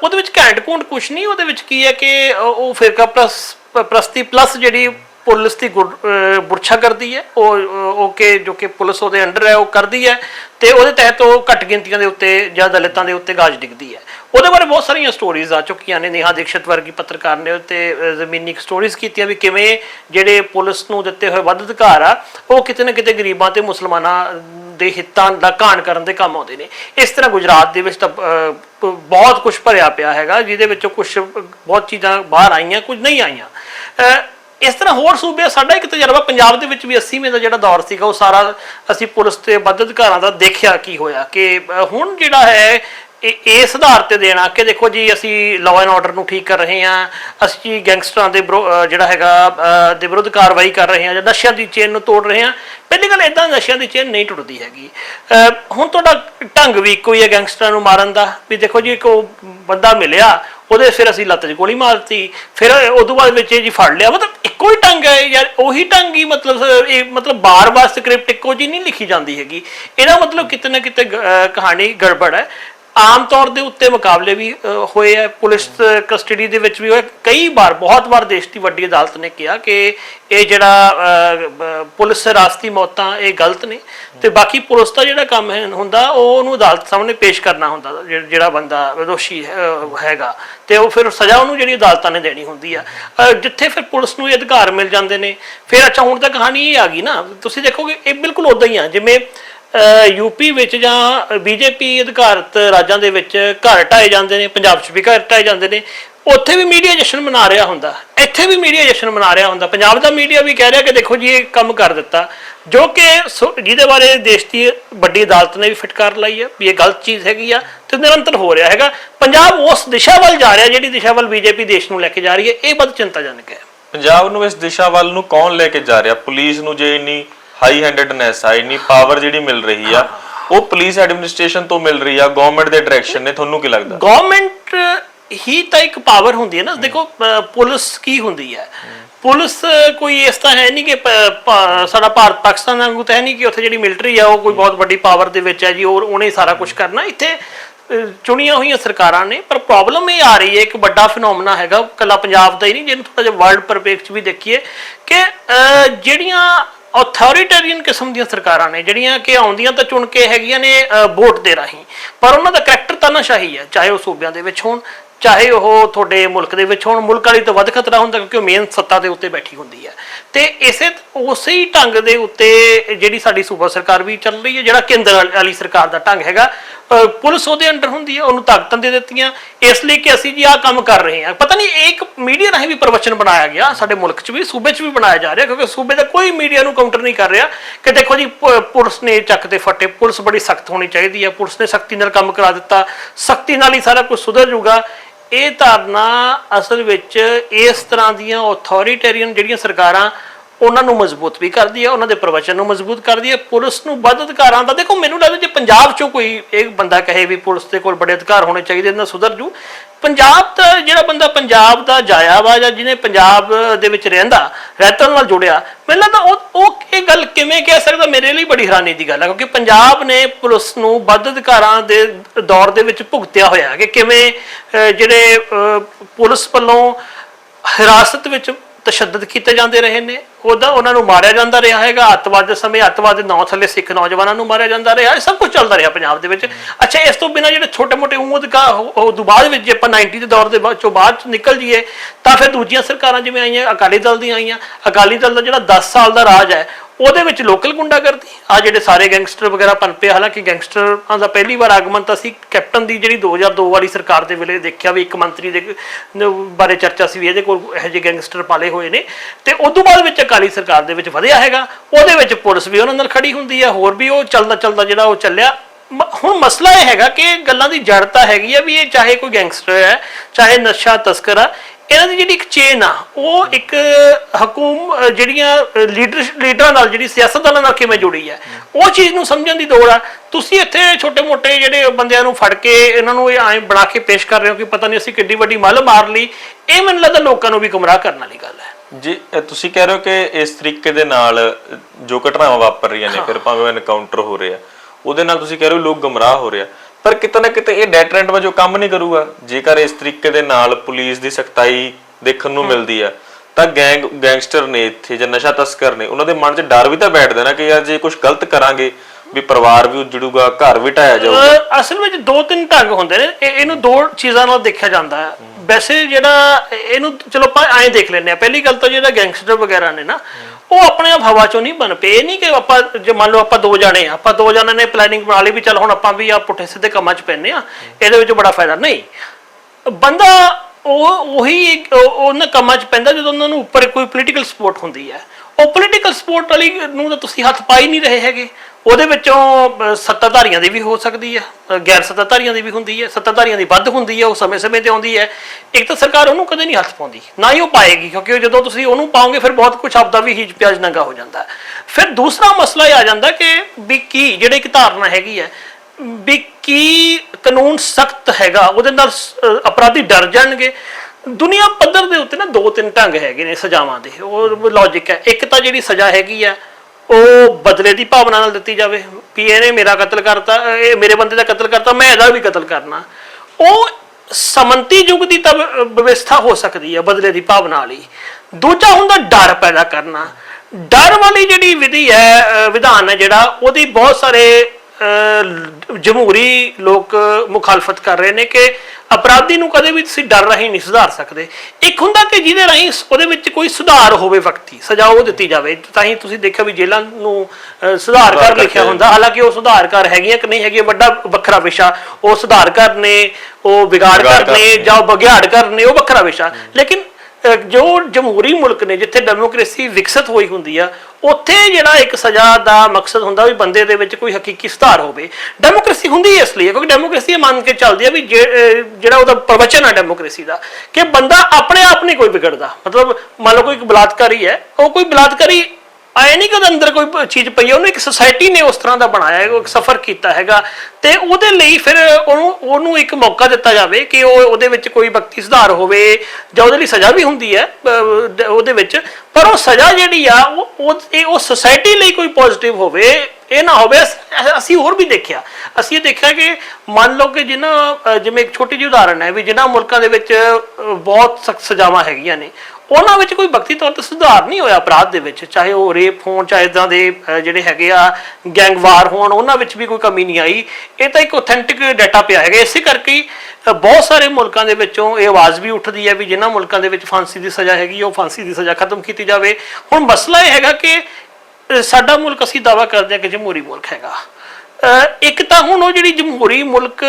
ਉਹਦੇ ਵਿੱਚ ਘੈਂਟ ਘੂੰਟ ਕੁਛ ਨਹੀਂ। ਉਹਦੇ ਵਿੱਚ ਕੀ ਹੈ ਕਿ ਉਹ ਫਿਰਕਾ ਪਲਸ ਪ੍ਰਸਤੀ ਪਲੱਸ ਜਿਹੜੀ ਪੁਲਿਸ ਦੀ ਗੁਰ- ਅਹ, ਬੁਰਛਾ ਕਰਦੀ ਹੈ। ਉਹ ਉਹ ਕਿ ਜੋ ਕਿ ਪੁਲਿਸ ਉਹਦੇ ਅੰਡਰ ਹੈ, ਉਹ ਕਰਦੀ ਹੈ। ਤੇ ਉਹਦੇ ਤਹਿਤ ਉਹ ਘੱਟ ਗਿਣਤੀਆਂ ਦੇ ਉੱਤੇ ਜਾਂ ਦਲਿਤਾਂ ਦੇ ਉੱਤੇ ਗਾਜ ਡਿੱਗਦੀ ਹੈ। ਉਹਦੇ ਬਾਰੇ ਬਹੁਤ ਸਾਰੀਆਂ ਸਟੋਰੀਜ਼ ਆ ਚੁੱਕੀਆਂ ਨੇ। ਨੇਹਾ ਦੀਕਸ਼ਤ ਵਰਗੀ ਪੱਤਰਕਾਰ ਨੇ ਉੱਤੇ ਜ਼ਮੀਨੀ ਸਟੋਰੀਜ਼ ਕੀਤੀਆਂ ਵੀ ਕਿਵੇਂ ਜਿਹੜੇ ਪੁਲਿਸ ਨੂੰ ਦਿੱਤੇ ਹੋਏ ਵੱਧ ਅਧਿਕਾਰ ਆ ਉਹ ਕਿਤੇ ਨਾ ਕਿਤੇ ਗਰੀਬਾਂ ਤੇ ਮੁਸਲਮਾਨਾਂ ਦੇ ਹਿੱਤਾਂ ਦਾ ਘਾਣ ਕਰਨ ਦੇ ਕੰਮ ਆਉਂਦੇ ਨੇ। ਇਸ ਤਰ੍ਹਾਂ ਗੁਜਰਾਤ ਦੇ ਵਿੱਚ ਤਾਂ ਅਹ, ਬਹੁਤ ਕੁਝ ਭਰਿਆ ਪਿਆ ਹੈਗਾ ਜਿਹਦੇ ਵਿੱਚੋਂ ਕੁਝ ਬਹੁਤ ਚੀਜ਼ਾਂ ਬਾਹਰ ਆਈਆਂ ਕੁਝ ਨਹੀਂ ਆਈਆਂ। ਅਹ, ਇਸ ਤਰ੍ਹਾਂ ਹੋਰ ਸੂਬੇ ਸਾਡਾ ਇੱਕ ਤਜਰਬਾ ਪੰਜਾਬ ਦੇ ਵਿੱਚ ਵੀ 80ਵੇਂ ਦਾ ਜਿਹੜਾ ਦੌਰ ਸੀਗਾ ਉਹ ਸਾਰਾ ਅਸੀਂ ਪੁਲਿਸ ਤੇ ਵੱਧ ਅਧਿਕਾਰਾਂ ਦਾ ਦੇਖਿਆ ਕੀ ਹੋਇਆ ਕਿ ਹੁਣ ਜਿਹੜਾ ਹੈ ਇਹ ਇਸ ਆਧਾਰ ਤੇ ਦੇਣਾ ਕਿ ਦੇਖੋ ਜੀ ਅਸੀਂ ਲਾਅ ਐਂਡ ਆਰਡਰ ਨੂੰ ਠੀਕ ਕਰ ਰਹੇ ਹਾਂ, ਅਸੀਂ ਗੈਂਗਸਟਰਾਂ ਦੇ ਜਿਹੜਾ ਹੈਗਾ ਦੇ ਵਿਰੁੱਧ ਕਾਰਵਾਈ ਕਰ ਰਹੇ ਹਾਂ ਜਾਂ ਨਸ਼ਿਆਂ ਦੀ ਚੇਨ ਨੂੰ ਤੋੜ ਰਹੇ ਹਾਂ, ਪਹਿਲੀ ਗੱਲ ਇਦਾਂ ਨਸ਼ਿਆਂ ਦੀ ਚੇਨ ਨਹੀਂ ਟੁੱਟਦੀ ਹੈਗੀ। ਹੁਣ ਤੁਹਾਡਾ ਢੰਗ ਵੀ ਇੱਕੋ ਹੀ ਹੈ ਗੈਂਗਸਟਰਾਂ ਨੂੰ ਮਾਰਨ ਦਾ, ਵੀ ਦੇਖੋ ਜੀ ਕੋ ਬੰਦਾ ਮਿਲਿਆ, ਉਹਦੇ ਫਿਰ ਅਸੀਂ ਲੱਤ 'ਚ ਗੋਲੀ ਮਾਰਤੀ, ਫਿਰ ਉਦੋਂ ਬਾਅਦ ਵਿੱਚ ਇਹ ਜੀ ਫੜ ਲਿਆ, ਮਤਲਬ ਇੱਕੋ ਹੀ ਢੰਗ ਹੈ ਯਾਰ, ਉਹੀ ਢੰਗ ਹੀ ਮਤਲਬ ਇਹ ਮਤਲਬ ਬਾਰ-ਬਾਰ ਸਕ੍ਰਿਪਟ ਇੱਕੋ ਜੀ ਨਹੀਂ ਲਿਖੀ ਜਾਂਦੀ ਹੈਗੀ। ਇਹਦਾ ਮਤਲਬ ਕਿਤੇ ਨਾ ਕਿਤੇ ਕਹਾਣੀ ਗੜਬੜ ਹੈ। ਆਮ ਤੌਰ ਦੇ ਉੱਤੇ ਮੁਕਾਬਲੇ ਵੀ ਹੋਏ ਆ, ਪੁਲਿਸ ਕਸਟਡੀ ਦੇ ਵਿੱਚ ਵੀ ਹੋਏ। ਕਈ ਵਾਰ, ਬਹੁਤ ਵਾਰ ਦੇਸ਼ ਦੀ ਵੱਡੀ ਅਦਾਲਤ ਨੇ ਕਿਹਾ ਕਿ ਇਹ ਜਿਹੜਾ ਪੁਲਿਸ ਰਾਸਤੀ ਮੌਤਾਂ, ਇਹ ਗਲਤ ਨੇ। ਤੇ ਬਾਕੀ ਪੁਲਿਸ ਦਾ ਜਿਹੜਾ ਕੰਮ ਹੁੰਦਾ, ਉਹ ਉਹਨੂੰ ਅਦਾਲਤ ਸਾਹਮਣੇ ਪੇਸ਼ ਕਰਨਾ ਹੁੰਦਾ ਜਿਹੜਾ- ਬੰਦਾ ਦੋਸ਼ੀ ਹੈਗਾ। ਤੇ ਉਹ ਫਿਰ ਸਜ਼ਾ ਉਹਨੂੰ ਜਿਹੜੀ ਅਦਾਲਤਾਂ ਨੇ ਦੇਣੀ ਹੁੰਦੀ ਆ। ਜਿੱਥੇ ਫਿਰ ਪੁਲਿਸ ਨੂੰ ਇਹ ਅਧਿਕਾਰ ਮਿਲ ਜਾਂਦੇ ਨੇ। ਫਿਰ ਅੱਛਾ, ਹੁਣ ਤਾਂ ਕਹਾਣੀ ਇਹ ਆ ਗਈ ਨਾ। ਤੁਸੀਂ ਦੇਖੋਗੇ, ਇਹ ਬਿਲਕੁਲ ਉਦਾਂ ਹੀ ਆ। ਜਿਵੇਂ ਯੂਪੀ ਵਿੱਚ ਜਾਂ ਬੀਜੇਪੀ ਅਧਿਕਾਰਤ ਰਾਜਾਂ ਦੇ ਵਿੱਚ ਘਰ ਢਾਏ ਜਾਂਦੇ ਨੇ, ਪੰਜਾਬ 'ਚ ਵੀ ਘਰ ਢਾਏ ਜਾਂਦੇ ਨੇ, ਉੱਥੇ ਵੀ ਮੀਡੀਆ ਜਸ਼ਨ ਮਨਾ ਰਿਹਾ ਹੁੰਦਾ। ਇੱਥੇ ਵੀ ਮੀਡੀਆ ਜਸ਼ਨ ਮਨਾ ਰਿਹਾ ਹੁੰਦਾ। ਪੰਜਾਬ ਦਾ ਮੀਡੀਆ ਵੀ ਕਹਿ ਰਿਹਾ ਕਿ ਦੇਖੋ ਜੀ, ਇਹ ਕੰਮ ਕਰ ਦਿੱਤਾ, ਜੋ ਕਿ ਸੋ- ਜਿਹਦੇ ਬਾਰੇ ਦੇਸ਼ ਦੀ ਵੱਡੀ ਅਦਾਲਤ ਨੇ ਵੀ ਫਟਕਾਰ ਲਾਈ ਹੈ ਵੀ ਇਹ ਗਲਤ ਚੀਜ਼ ਹੈਗੀ ਆ ਤੇ ਨਿਰੰਤਰ ਹੋ ਰਿਹਾ ਹੈਗਾ। ਪੰਜਾਬ ਉਸ ਦਿਸ਼ਾ ਵੱਲ ਜਾ ਰਿਹਾ ਜਿਹੜੀ ਦਿਸ਼ਾ ਵੱਲ ਬੀਜੇਪੀ ਦੇਸ਼ ਨੂੰ ਲੈ ਕੇ ਜਾ ਰਹੀ ਹੈ। ਇਹ ਬਹੁਤ ਚਿੰਤਾਜਨਕ ਹੈ। ਪੰਜਾਬ ਨੂੰ ਇਸ ਦਿਸ਼ਾ ਵੱਲ ਨੂੰ ਕੌਣ ਲੈ ਕੇ ਜਾ ਰਿਹਾ? ਪੁਲਿਸ ਨੂੰ ਜੇ ਇੰਨੀ ਹਾਈ ਹੈਂਡਡਨੈਸ ਆ, ਇੰਨੀ ਪਾਵਰ ਜਿਹੜੀ ਮਿਲ ਰਹੀ ਆ, ਉਹ ਪੁਲਿਸ ਐਡਮਿਨਿਸਟ੍ਰੇਸ਼ਨ ਤੋਂ ਮਿਲ ਰਹੀ ਆ ਗਵਰਨਮੈਂਟ ਦੇ ਡਾਇਰੈਕਸ਼ਨ ਨੇ, ਤੁਹਾਨੂੰ ਕੀ ਲੱਗਦਾ? ਗਵਰਨਮੈਂਟ ਹੀ ਤਾਂ ਇੱਕ ਪਾਵਰ ਹੁੰਦੀ ਹੈ ਨਾ, ਦੇਖੋ ਪੁਲਿਸ ਕੀ ਹੁੰਦੀ ਹੈ? ਪੁਲਿਸ ਕੋਈ ਇਸ ਤਾਂ ਹੈ ਨਹੀਂ ਕਿ ਸਾਡਾ ਭਾਰਤ ਪਾਕਿਸਤਾਨ ਵਾਂਗੂ ਤਾਂ ਹੈ ਨਹੀਂ ਕਿ ਉੱਥੇ ਜਿਹੜੀ ਮਿਲਟਰੀ ਆ, ਉਹ ਕੋਈ ਬਹੁਤ ਵੱਡੀ ਪਾਵਰ ਦੇ ਵਿੱਚ ਹੈ ਜੀ ਔਰ ਉਹਨੇ ਸਾਰਾ ਕੁਝ ਕਰਨਾ। ਇੱਥੇ ਚੁਣੀਆਂ ਹੋਈਆਂ ਸਰਕਾਰਾਂ ਨੇ, ਪਰ ਪ੍ਰੋਬਲਮ ਇਹ ਆ ਰਹੀ ਹੈ, ਇੱਕ ਵੱਡਾ ਫਿਨੋਮਨਾ ਹੈਗਾ ਕੱਲਾ ਪੰਜਾਬ ਦਾ ਹੀ ਨਹੀਂ, ਜਿਹਨੂੰ ਥੋੜਾ ਜਿਹਾ ਵਰਲਡ ਪਰਪੇਖ ਵੀ ਦੇਖੀਏ ਕਿ ਜਿਹੜੀਆਂ ਅਥਾਰਟੇਰੀਅਨ ਕਿਸਮ ਦੀਆਂ ਸਰਕਾਰਾਂ ਨੇ, ਜਿਹੜੀਆਂ ਕਿ ਆਉਂਦੀਆਂ ਤਾਂ ਚੁਣ ਕੇ ਹੈਗੀਆਂ ਨੇ ਵੋਟ ਦੇ ਰਾਹੀਂ। ਪਰ ਉਹਨਾਂ ਦਾ ਕਰੈਕਟਰ ਤਾਨਾਸ਼ਾਹੀ ਹੈ, ਚਾਹੇ ਉਹ ਸੂਬਿਆਂ ਦੇ ਵਿੱਚ ਹੋਣ ਚਾਹੇ ਉਹ ਤੁਹਾਡੇ ਮੁਲਕ ਦੇ ਵਿੱਚ ਹੋਣ, ਮੁਲਕ ਵਾਲੀ ਤੋਂ ਵੱਧ ਖਤਰਾ ਹੁੰਦਾ ਕਿਉਂਕਿ ਉਹ ਮੇਨ ਸੱਤਾ ਦੇ ਉੱਤੇ ਬੈਠੀ ਹੁੰਦੀ ਹੈ। ਤੇ ਇਸੇ ਉਸੇ ਹੀ ਢੰਗ ਦੇ ਉੱਤੇ ਜਿਹੜੀ ਸਾਡੀ ਸੂਬਾ ਸਰਕਾਰ ਵੀ ਚੱਲ ਰਹੀ ਹੈ, ਜਿਹੜਾ ਕੇਂਦਰ ਵਾਲੀ ਸਰਕਾਰ ਦਾ ਢੰਗ ਹੈਗਾ ਪੁਲਿਸ ਉਹਦੇ ਅੰਡਰ ਹੁੰਦੀ ਹੈ, ਉਹਨੂੰ ਤਾਕਤਾਂ ਦੇ ਦਿੱਤੀਆਂ। ਇਸ ਲਈ ਕਿ ਅਸੀਂ ਜੀ ਆਹ ਕੰਮ ਕਰ ਰਹੇ ਹਾਂ। ਪਤਾ ਨਹੀਂ, ਇਹ ਇੱਕ ਮੀਡੀਆ ਰਾਹੀਂ ਵੀ ਪ੍ਰਵਚਨ ਬਣਾਇਆ ਗਿਆ, ਸਾਡੇ ਮੁਲਕ 'ਚ ਵੀ, ਸੂਬੇ 'ਚ ਵੀ ਬਣਾਇਆ ਜਾ ਰਿਹਾ, ਕਿਉਂਕਿ ਸੂਬੇ ਦਾ ਕੋਈ ਮੀਡੀਆ ਨੂੰ ਕਾਊਂਟਰ ਨਹੀਂ ਕਰ ਰਿਹਾ ਕਿ ਦੇਖੋ ਜੀ ਪੁਲਿਸ ਨੇ ਚੱਕ ਤੇ ਫੱਟੇ, ਪੁਲਿਸ ਬੜੀ ਸਖਤ ਹੋਣੀ ਚਾਹੀਦੀ ਹੈ, ਪੁਲਿਸ ਨੇ ਸਖਤੀ ਨਾਲ ਕੰਮ ਕਰਾ ਦਿੱਤਾ, ਸਖਤੀ ਨਾਲ ਹੀ ਸਾਰਾ ਕੁਝ ਸੁਧਰ ਜਾਊਗਾ ਇਹ ਧਾਰਨਾ ਅਸਲ ਵਿੱਚ ਇਸ ਤਰ੍ਹਾਂ ਦੀਆਂ ਅਥਾਰਟੇਰੀਅਨ ਜਿਹੜੀਆਂ ਸਰਕਾਰਾਂ ਉਹਨਾਂ ਨੂੰ ਮਜ਼ਬੂਤ ਵੀ ਕਰਦੀ ਹੈ ਉਹਨਾਂ ਦੇ ਪ੍ਰਵਚਨ ਨੂੰ ਮਜ਼ਬੂਤ ਕਰਦੀ ਹੈ ਪੁਲਿਸ ਨੂੰ ਵੱਧ ਅਧਿਕਾਰਾਂ ਦਾ। ਦੇਖੋ, ਮੈਨੂੰ ਲੱਗਦਾ ਜੇ ਪੰਜਾਬ ਚੋਂ ਕੋਈ ਇੱਕ ਬੰਦਾ ਕਹੇ ਵੀ ਪੁਲਿਸ ਦੇ ਕੋਲ ਬੜੇ ਅਧਿਕਾਰ ਹੋਣੇ ਚਾਹੀਦੇ ਇਹਨਾਂ ਸੁਧਰ ਜੂ। ਪੰਜਾਬ ਦਾ ਜਿਹੜਾ ਬੰਦਾ ਪੰਜਾਬ ਦਾ ਜਾਇਆ ਵਾ ਜਾਂ ਜਿਹਨੇ ਪੰਜਾਬ ਦੇ ਵਿੱਚ ਰਹਿੰਦਾ ਰਹਿਤਨ ਨਾਲ ਜੁੜਿਆ, ਮੈਨੂੰ ਲੱਗਦਾ ਉਹ ਉਹ ਇਹ ਗੱਲ ਕਿਵੇਂ ਕਹਿ ਸਕਦਾ, ਮੇਰੇ ਲਈ ਬੜੀ ਹੈਰਾਨੀ ਦੀ ਗੱਲ ਹੈ ਕਿਉਂਕਿ ਪੰਜਾਬ ਨੇ ਪੁਲਿਸ ਨੂੰ ਵੱਧ ਅਧਿਕਾਰਾਂ ਦੇ ਦੌਰ ਦੇ ਵਿੱਚ ਭੁਗਤਿਆ ਹੋਇਆ ਕਿ ਕਿਵੇਂ ਜਿਹੜੇ ਪੁਲਿਸ ਵੱਲੋਂ ਹਿਰਾਸਤ ਵਿੱਚ ਤਸ਼ੱਦਦ ਕੀਤੇ ਜਾਂਦੇ ਰਹੇ ਨੇ। ਉਹਦਾ ਉਹਨਾਂ ਨੂੰ ਮਾਰਿਆ ਜਾਂਦਾ ਰਿਹਾ ਹੈਗਾ। ਅੱਤਵਾਦ ਦੇ ਸਮੇਂ ਅੱਤਵਾਦ ਦੇ ਨਾਂ ਥੱਲੇ ਸਿੱਖ ਨੌਜਵਾਨਾਂ ਨੂੰ ਮਾਰਿਆ ਜਾਂਦਾ ਰਿਹਾ। ਇਹ ਸਭ ਕੁਝ ਚੱਲਦਾ ਰਿਹਾ ਪੰਜਾਬ ਦੇ ਵਿੱਚ। ਅੱਛਾ, ਇਸ ਤੋਂ ਬਿਨਾਂ ਜਿਹੜੇ ਛੋਟੇ-ਮੋਟੇ ਉਮਦਕਾ ਉਹ ਤੋਂ ਬਾਅਦ ਵਿੱਚ ਜੇ ਆਪਾਂ 90 ਦੇ ਦੌਰ ਦੇ ਬਾਅਦ ਚੋਂ ਬਾਅਦ ਚ ਨਿਕਲ ਜੀਏ ਤਾਂ ਫਿਰ ਦੂਜੀਆਂ ਸਰਕਾਰਾਂ ਜਿਵੇਂ ਆਈਆਂ, ਅਕਾਲੀ ਦਲ ਦੀਆਂ ਆਈਆਂ। ਅਕਾਲੀ ਦਲ ਦਾ ਜਿਹੜਾ 10 ਸਾਲ ਦਾ ਰਾਜ ਹੈ ਉਹਦੇ ਵਿੱਚ ਲੋਕਲ ਗੁੰਡਾਗਰਦੀ? ਆ ਜਿਹੜੇ ਸਾਰੇ ਗੈਂਗਸਟਰ ਵਗੈਰਾ ਪਨਪੇ ਹਾਲਾਂਕਿ ਗੈਂਗਸਟਰਾਂ ਦਾ ਪਹਿਲੀ ਵਾਰ ਆਗਮਨ ਤਾਂ ਸੀ ਕੈਪਟਨ ਦੀ ਜਿਹੜੀ 2002 ਵਾਲੀ ਸਰਕਾਰ ਦੇ ਵੇਲੇ ਦੇਖਿਆ ਵੀ ਇੱਕ ਮੰਤਰੀ ਦੇ ਬਾਰੇ ਚਰਚਾ ਸੀ ਵੀ ਇਹਦੇ ਕੋਲ ਇਹੋ ਜਿਹੇ ਗੈਂਗਸਟਰ ਪਾਲੇ ਹੋਏ ਨੇ। ਤੇ ਉਸ ਤੋਂ ਬਾਅਦ ਵਿੱਚ ਅਕਾਲੀ ਸਰਕਾਰ ਦੇ ਵਿੱਚ ਵਧਿਆ ਹੈਗਾ। ਉਹਦੇ ਵਿੱਚ ਪੁਲਿਸ ਵੀ ਉਹਨਾਂ ਨਾਲ ਖੜੀ ਹੁੰਦੀ ਹੈ, ਹੋਰ ਵੀ ਉਹ ਚੱਲਦਾ ਚੱਲਦਾ ਜਿਹੜਾ ਉਹ ਚੱਲਿਆ। ਹੁਣ ਮਸਲਾ ਇਹ ਹੈਗਾ ਕਿ ਗੱਲਾਂ ਦੀ ਜੜਤਾ ਹੈਗੀ ਆ ਵੀ ਇਹ ਚਾਹੇ ਕੋਈ ਗੈਂਗਸਟਰ ਹੈ, ਚਾਹੇ ਨਸ਼ਾ ਤਸਕਰ ਆ ਇਹਨਾਂ ਦੀ ਜਿਹੜੀ ਇੱਕ ਚੇਨ ਆ ਉਹ ਇੱਕ ਹਕੂਮ ਜਿਹੜੀਆਂ ਲੀਡਰ ਲੀਡਰਾਂ ਨਾਲ ਜਿਹੜੀ ਸਿਆਸਤਦਾਨਾਂ ਨਾਲ ਕਿਵੇਂ ਜੁੜੀ ਹੈ ਉਹ ਚੀਜ਼ ਨੂੰ ਸਮਝਣ ਦੀ ਲੋੜ ਆ। ਤੁਸੀਂ ਇੱਥੇ ਛੋਟੇ-ਮੋਟੇ ਜਿਹੜੇ ਬੰਦਿਆਂ ਨੂੰ ਫੜ ਕੇ ਇਹਨਾਂ ਨੂੰ ਇਹ ਐਂ ਬਣਾ ਕੇ ਪੇਸ਼ ਕਰ ਰਹੇ ਹੋ ਕਿ ਪਤਾ ਨਹੀਂ ਅਸੀਂ ਕਿੱਡੀ ਵੱਡੀ ਮੱਲ ਮਾਰ ਲਈ ਇਹ ਮੈਨੂੰ ਲੱਗਦਾ ਲੋਕਾਂ ਨੂੰ ਵੀ ਗੁੰਮਰਾਹ ਕਰਨ ਵਾਲੀ ਗੱਲ ਹੈ। ਜੀ ਤੁਸੀਂ ਕਹਿ ਰਹੇ ਹੋ ਕਿ ਇਸ ਤਰੀਕੇ ਦੇ ਨਾਲ ਜੋ ਘਟਨਾਵਾਂ ਵਾਪਰ ਰਹੀਆਂ ਨੇ ਫਿਰ ਭਾਵੇਂ ਐਨਕਾਊਂਟਰ ਹੋ ਰਿਹਾ ਉਹਦੇ ਨਾਲ ਤੁਸੀਂ ਕਹਿ ਰਹੇ ਹੋ ਲੋਕ ਗਮਰਾਹ ਹੋ ਰਿਹਾ ਪਰ ਕਿਤੇ ਨਾ ਕਿਤੇ ਇਹ ਡੈਟਰੈਂਟ ਵਜੋਂ ਕੰਮ ਨਹੀਂ ਕਰੂਗਾ। ਜੇਕਰ ਇਸ ਤਰੀਕੇ ਦੇ ਨਾਲ ਪੁਲਿਸ ਦੀ ਸਖਤਾਈ ਦੇਖਣ ਨੂੰ ਮਿਲਦੀ ਆ ਤਾਂ ਗੈਂਗ ਗੈਂਗਸਟਰ ਨੇ ਇੱਥੇ ਜਾਂ ਨਸ਼ਾ ਤਸਕਰ ਨੇ ਉਹਨਾਂ ਦੇ ਮਨ 'ਚ ਡਰ ਵੀ ਤਾਂ ਬੈਠਦਾ ਨਾ ਕਿ ਯਾਰ ਜੇ ਕੁਝ ਗਲਤ ਕਰਾਂਗੇ ਵੀ ਪਰਿਵਾਰ ਵੀ ਉਜੜੂਗਾ ਘਰ ਵੀ ਢਾਇਆ ਜਾਊਗਾ। ਅਸਲ ਵਿੱਚ ਦੋ ਤਿੰਨ ਢੰਗ ਹੁੰਦੇ ਨੇ। ਇਹ- ਇਹਨੂੰ ਦੋ ਚੀਜ਼ਾਂ ਨਾਲ ਦੇਖਿਆ ਜਾਂਦਾ ਹੈ। ਵੈਸੇ ਜਿਹੜਾ ਇਹਨੂੰ ਚਲੋ ਆਪਾਂ ਐਂ ਦੇਖ ਲੈਂਦੇ ਆ ਪਹਿਲੀ ਗੱਲ ਤਾਂ ਜਿਹੜਾ ਗੈਂਗਸਟਰ ਵਗੈਰਾ ਨੇ ਨਾ ਉਹ ਆਪਣੇ ਆਪ ਹਵਾ ਚੋਂ ਨਹੀਂ ਬਣ ਪਏ। ਇਹ ਨਹੀਂ ਕਿ ਆਪਾਂ ਜੇ ਮੰਨ ਲਓ ਆਪਾਂ ਦੋ ਜਾਣੇ ਆ, ਆਪਾਂ ਦੋ ਜਾਣੇ ਨੇ ਪਲੈਨਿੰਗ ਬਣਾ ਲਈ ਵੀ ਚੱਲ ਹੁਣ ਆਪਾਂ ਵੀ ਆ ਪੁੱਠੇ ਸਿੱਧੇ ਕੰਮਾਂ 'ਚ ਪੈਨੇ ਆ ਇਹਦੇ ਵਿੱਚ ਬੜਾ ਫਾਇਦਾ। ਨਹੀਂ, ਬੰਦਾ ਉਹ, ਉਹੀ ਉਹਨਾਂ ਕੰਮਾਂ 'ਚ ਪੈਂਦਾ ਜਦੋਂ ਉਹਨਾਂ ਨੂੰ ਉੱਪਰ ਕੋਈ ਪੋਲੀਟੀਕਲ ਸਪੋਰਟ ਹੁੰਦੀ ਹੈ। ਉਹ ਪੋਲੀਟੀਕਲ ਸਪੋਰਟ ਵਾਲੀ ਨੂੰ ਤਾਂ ਤੁਸੀਂ ਹੱਥ ਪਾ ਹੀ ਨਹੀਂ ਰਹੇ ਹੈਗੇ। ਉਹਦੇ ਵਿੱਚੋਂ ਸੱਤਾਧਾਰੀਆਂ ਦੀ ਵੀ ਹੋ ਸਕਦੀ ਹੈ ਗੈਰ ਸੱਤਾਧਾਰੀਆਂ ਦੀ ਵੀ ਹੁੰਦੀ ਹੈ, ਸੱਤਾਧਾਰੀਆਂ ਦੀ ਵੱਧ ਹੁੰਦੀ ਹੈ, ਉਹ ਸਮੇਂ-ਸਮੇਂ ਤੇ ਆਉਂਦੀ ਹੈ। ਇੱਕ ਤਾਂ ਸਰਕਾਰ ਉਹਨੂੰ ਕਦੇ ਨਹੀਂ ਹੱਥ ਪਾਉਂਦੀ, ਨਾ ਹੀ ਉਹ ਪਾਏਗੀ, ਕਿਉਂਕਿ ਉਹ ਜਦੋਂ ਤੁਸੀਂ ਉਹਨੂੰ ਪਾਓਗੇ, ਫਿਰ ਬਹੁਤ ਕੁਝ ਆਪਦਾ ਵੀ ਹੀਜ ਪਿਆਜ ਨੰਗਾ ਹੋ ਜਾਂਦਾ। ਫਿਰ ਦੂਸਰਾ ਮਸਲਾ ਇਹ ਆ ਜਾਂਦਾ ਕਿ ਵੀ ਕੀ, ਜਿਹੜੇ ਇੱਕ ਧਾਰਨਾ ਹੈਗੀ ਹੈ, ਵੀ ਕੀ ਕਾਨੂੰਨ ਸਖਤ ਹੈਗਾ, ਉਹਦੇ ਨਾਲ ਅਪਰਾਧੀ ਡਰ ਜਾਣਗੇ। ਦੁਨੀਆ ਪੱਧਰ ਦੇ ਉੱਤੇ ਨਾ ਦੋ ਤਿੰਨ ਢੰਗ ਹੈਗੇ ਨੇ ਸਜ਼ਾਵਾਂ ਦੇ। ਉਹ ਲੌਜੀਕ ਹੈ। ਇੱਕ ਤਾਂ ਜਿਹੜੀ ਸਜ਼ਾ ਹੈਗੀ ਆ ਉਹ ਬਦਲੇ ਦੀ ਭਾਵਨਾ ਨਾਲ ਦਿੱਤੀ ਜਾਵੇ। ਵੀ ਇਹਨੇ ਮੇਰਾ ਕਤਲ ਕਰਤਾ, ਇਹ ਮੇਰੇ ਬੰਦੇ ਦਾ ਕਤਲ ਕਰਤਾ, ਮੈਂ ਇਹਦਾ ਵੀ ਕਤਲ ਕਰਨਾ। ਉਹ ਸਮੰਤੀ ਯੁੱਗ ਦੀ ਤਾਂ ਵਿਵਸਥਾ ਹੋ ਸਕਦੀ ਹੈ ਬਦਲੇ ਦੀ ਭਾਵਨਾ ਵਾਲੀ। ਦੂਜਾ ਹੁੰਦਾ ਡਰ ਪੈਦਾ ਕਰਨਾ। ਡਰ ਵਾਲੀ ਜਿਹੜੀ ਵਿਧੀ ਹੈ ਵਿਧਾਨ ਹੈ ਜਿਹੜਾ, ਉਹਦੀ ਬਹੁਤ ਸਾਰੇ ਜਮਹੂਰੀ ਲੋਕ ਮੁਖਾਲਫਤ ਕਰ ਰਹੇ ਨੇ ਕਿ ਅਪਰਾਧੀ ਨੂੰ ਕਦੇ ਵੀ ਤੁਸੀਂ ਡਰ ਰਾਹੀਂ ਨਹੀਂ ਸੁਧਾਰ ਸਕਦੇ। ਇੱਕ ਹੁੰਦਾ ਕਿ ਜਿਹਦੇ ਰਾਹੀਂ ਉਹਦੇ ਵਿੱਚ ਕੋਈ ਸੁਧਾਰ ਹੋਵੇ ਵਕਤੀ ਸਜ਼ਾ ਉਹ ਦਿੱਤੀ ਜਾਵੇ ਤਾਂ ਹੀ ਤੁਸੀਂ ਦੇਖਿਆ ਵੀ ਜੇਲ੍ਹਾਂ ਨੂੰ ਸੁਧਾਰ ਕਰ ਲਿਖਿਆ ਹੁੰਦਾ। ਹਾਲਾਂਕਿ ਉਹ ਸੁਧਾਰ ਕਰ ਹੈਗੀਆਂ ਕਿ ਨਹੀਂ ਹੈਗੀਆਂ ਵੱਡਾ ਵੱਖਰਾ ਵਿਸ਼ਾ। ਉਹ ਸੁਧਾਰ ਕਰ ਨੇ ਉਹ ਵਿਗਾੜ ਵਿਗਾੜ ਕਰ ਕਰ ਨੇ। ਜਾਂ ਉਹ ਬਗਿਆੜ ਕਰ ਨੇ ਉਹ ਵੱਖਰਾ ਵਿਸ਼ਾ। ਲੇਕਿਨ ਜੋ ਜਮਹੂਰੀ ਮੁਲਕ ਨੇ, ਜਿੱਥੇ ਡੈਮੋਕ੍ਰੇਸੀ ਵਿਕਸਿਤ ਹੋਈ ਹੁੰਦੀ ਆ, ਉੱਥੇ ਜਿਹੜਾ ਇੱਕ ਸਜ਼ਾ ਦਾ ਮਕਸਦ ਹੁੰਦਾ ਵੀ ਬੰਦੇ ਦੇ ਵਿੱਚ ਕੋਈ ਹਕੀਕੀ ਸੁਧਾਰ ਹੋਵੇ। ਡੈਮੋਕ੍ਰੇਸੀ ਹੁੰਦੀ ਇਸ ਲਈ, ਕਿਉਂਕਿ ਡੈਮੋਕ੍ਰੇਸੀ ਇਹ ਮੰਨ ਕੇ ਚੱਲਦੀ ਹੈ ਵੀ ਜੇ- ਜਿਹੜਾ ਉਹਦਾ ਪ੍ਰਵਚਨ ਆ ਡੈਮੋਕ੍ਰੇਸੀ ਦਾ, ਕਿ ਬੰਦਾ ਆਪਣੇ ਆਪ ਨਹੀਂ ਕੋਈ ਵਿਗੜਦਾ। ਮਤਲਬ ਮੰਨ ਲਓ ਕੋਈ ਇੱਕ ਬਲਾਤਕਾਰੀ ਹੈ, ਉਹ ਕੋਈ ਬਲਾਤਕਾਰੀ ਆਏ ਨਹੀਂ ਕਿ ਉਹਦੇ ਅੰਦਰ ਕੋਈ ਚੀਜ਼ ਪਈ ਹੈ ਉਹਨੂੰ ਇੱਕ ਸੋਸਾਇਟੀ ਨੇ ਉਸ ਤਰ੍ਹਾਂ ਦਾ ਬਣਾਇਆ ਹੈ ਇੱਕ ਸਫਰ ਕੀਤਾ ਹੈਗਾ ਤੇ ਉਹਦੇ ਲਈ ਫਿਰ ਉਹਨੂੰ ਉਹਨੂੰ ਇੱਕ ਮੌਕਾ ਦਿੱਤਾ ਜਾਵੇ ਕਿ ਉਹ ਉਹਦੇ ਵਿੱਚ ਕੋਈ ਵਕਤੀ ਸੁਧਾਰ ਹੋਵੇ ਜਾਂ ਉਹਦੇ ਲਈ ਸਜ਼ਾ ਵੀ ਹੁੰਦੀ ਹੈ ਉਹਦੇ ਵਿੱਚ, ਪਰ ਉਹ ਸਜ਼ਾ ਜਿਹੜੀ ਆ, ਉਹ ਉਹ ਸੋਸਾਇਟੀ ਲਈ ਕੋਈ ਪੋਜ਼ਿਟਿਵ ਹੋਵੇ, ਇਹ ਨਾ ਹੋਵੇ, ਅਸੀਂ ਹੋਰ ਵੀ ਦੇਖਿਆ। ਅਸੀਂ ਇਹ ਦੇਖਿਆ ਕਿ ਮੰਨ ਲਓ ਕਿ ਜਿਨ੍ਹਾਂ ਜਿਵੇਂ ਇੱਕ ਛੋਟੀ ਜਿਹੀ ਉਦਾਹਰਣ ਹੈ ਵੀ ਜਿਨ੍ਹਾਂ ਮੁਲਕਾਂ ਦੇ ਵਿੱਚ ਬਹੁਤ ਸਖਤ ਸਜ਼ਾਵਾਂ ਹੈਗੀਆਂ ਨੇ ਉਹਨਾਂ ਵਿੱਚ ਕੋਈ ਵਕਤੀ ਤੌਰ ਤੇ ਸੁਧਾਰ ਨਹੀਂ ਹੋਇਆ ਅਪਰਾਧ ਦੇ ਵਿੱਚ, ਚਾਹੇ ਉਹ ਰੇਪ ਹੋਣ, ਚਾਹੇ ਇਦਾਂ ਦੇ ਜਿਹੜੇ ਹੈਗੇ ਆ ਗੈਂਗਵਾਰ ਹੋਣ, ਉਹਨਾਂ ਵਿੱਚ ਵੀ ਕੋਈ ਕਮੀ ਨਹੀਂ ਆਈ। ਇਹ ਤਾਂ ਇੱਕ ਆਥੈਂਟਿਕ ਡਾਟਾ ਪਿਆ ਹੈਗਾ। ਇਸੇ ਕਰਕੇ ਬਹੁਤ ਸਾਰੇ ਮੁਲਕਾਂ ਦੇ ਵਿੱਚੋਂ ਇਹ ਆਵਾਜ਼ ਵੀ ਉੱਠਦੀ ਹੈ ਵੀ ਜਿਨ੍ਹਾਂ ਮੁਲਕਾਂ ਦੇ ਵਿੱਚ ਫਾਂਸੀ ਦੀ ਸਜ਼ਾ ਹੈਗੀ, ਉਹ ਫਾਂਸੀ ਦੀ ਸਜ਼ਾ ਖਤਮ ਕੀਤੀ ਜਾਵੇ। ਹੁਣ ਮਸਲਾ ਇਹ ਹੈਗਾ ਕਿ ਸਾਡਾ ਮੁਲਕ ਅਸੀਂ ਦਾਵਾ ਕਰਦੇ ਹਾਂ ਕਿ ਜਮਹੂਰੀ ਮੁਲਕ ਹੈਗਾ। ਇੱਕ ਤਾਂ ਹੁਣ ਉਹ ਜਿਹੜੀ ਜਮਹੂਰੀ ਮੁਲਕ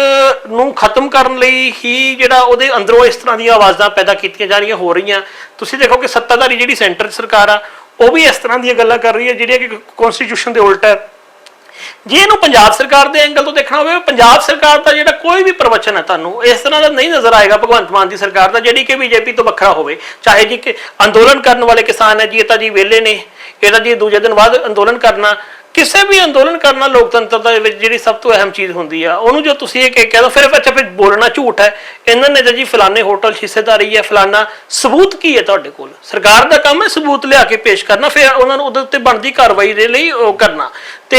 ਨੂੰ ਖਤਮ ਕਰਨ ਲਈ ਹੀ ਜਿਹੜਾ ਉਹਦੇ ਅੰਦਰੋਂ ਇਸ ਤਰ੍ਹਾਂ ਦੀਆਂ ਆਵਾਜ਼ਾਂ ਪੈਦਾ ਕੀਤੀਆਂ ਜਾ ਰਹੀਆਂ, ਹੋ ਰਹੀਆਂ। ਤੁਸੀਂ ਦੇਖੋ ਕਿ ਸੱਤਾਧਾਰੀ ਜਿਹੜੀ ਸੈਂਟਰ ਸਰਕਾਰ ਆ, ਉਹ ਵੀ ਇਸ ਤਰ੍ਹਾਂ ਦੀਆਂ ਗੱਲਾਂ ਕਰ ਰਹੀ ਹੈ, ਜਿਹੜੀਆਂ ਕਿ ਕਨਸਟੀਟਿਊਸ਼ਨ ਦੇ ਉਲਟ ਹੈ। ਜੇ ਇਹਨੂੰ ਪੰਜਾਬ ਸਰਕਾਰ ਦੇ ਐਂਗਲ ਤੋਂ ਦੇਖਣਾ ਹੋਵੇ, ਪੰਜਾਬ ਸਰਕਾਰ ਦਾ ਜਿਹੜਾ ਕੋਈ ਵੀ ਪ੍ਰਵਚਨ ਹੈ ਤੁਹਾਨੂੰ, ਇਸ ਤਰ੍ਹਾਂ ਦਾ ਨਹੀਂ ਨਜ਼ਰ ਆਏਗਾ ਭਗਵੰਤ ਮਾਨ ਦੀ ਸਰਕਾਰ ਦਾ, ਜਿਹੜੀ ਕਿ ਬੀਜੇਪੀ ਤੋਂ ਵੱਖਰਾ ਹੋਵੇ। ਚਾਹੇ ਜੀ ਕਿ ਅੰਦੋਲਨ ਕਰਨ ਵਾਲੇ ਕਿਸਾਨ ਹੈ, ਜੀ ਇਹ ਤਾਂ ਜੀ ਵਿਹਲੇ ਨੇ, ਇਹ ਤਾਂ ਜੀ ਦੂਜੇ ਦਿਨ ਬਾਅਦ ਅੰਦੋਲਨ ਕਰਨਾ ਕਿਸੇ ਵੀ ਅੰਦੋਲਨ ਕਰਨਾ ਲੋਕਤੰਤਰ ਦੇ ਵਿੱਚ ਜਿਹੜੀ ਸਭ ਤੋਂ ਅਹਿਮ ਚੀਜ਼ ਹੁੰਦੀ ਆ, ਉਹਨੂੰ ਜੋ ਤੁਸੀਂ ਇਹ ਕਹਿ ਦੋ, ਫਿਰ ਅੱਛਾ, ਫਿਰ ਬੋਲਣਾ ਝੂਠ ਹੈ। ਇਹਨਾਂ ਨੇ ਤਾਂ ਜੀ ਫਲਾਣੇ ਹੋਟਲ 'ਚ ਹਿੱਸੇਦਾਰੀ ਹੈ, ਫਲਾਣਾ ਸਬੂਤ ਕੀ ਹੈ ਤੁਹਾਡੇ ਕੋਲ? ਸਰਕਾਰ ਦਾ ਕੰਮ ਹੈ ਸਬੂਤ ਲਿਆ ਕੇ ਪੇਸ਼ ਕਰਨਾ, ਫਿਰ ਉਹਨਾਂ ਨੂੰ ਉਹਦੇ ਉੱਤੇ ਬਣਦੀ ਕਾਰਵਾਈ ਦੇ ਲਈ ਉਹ ਕਰਨਾ। ਤੇ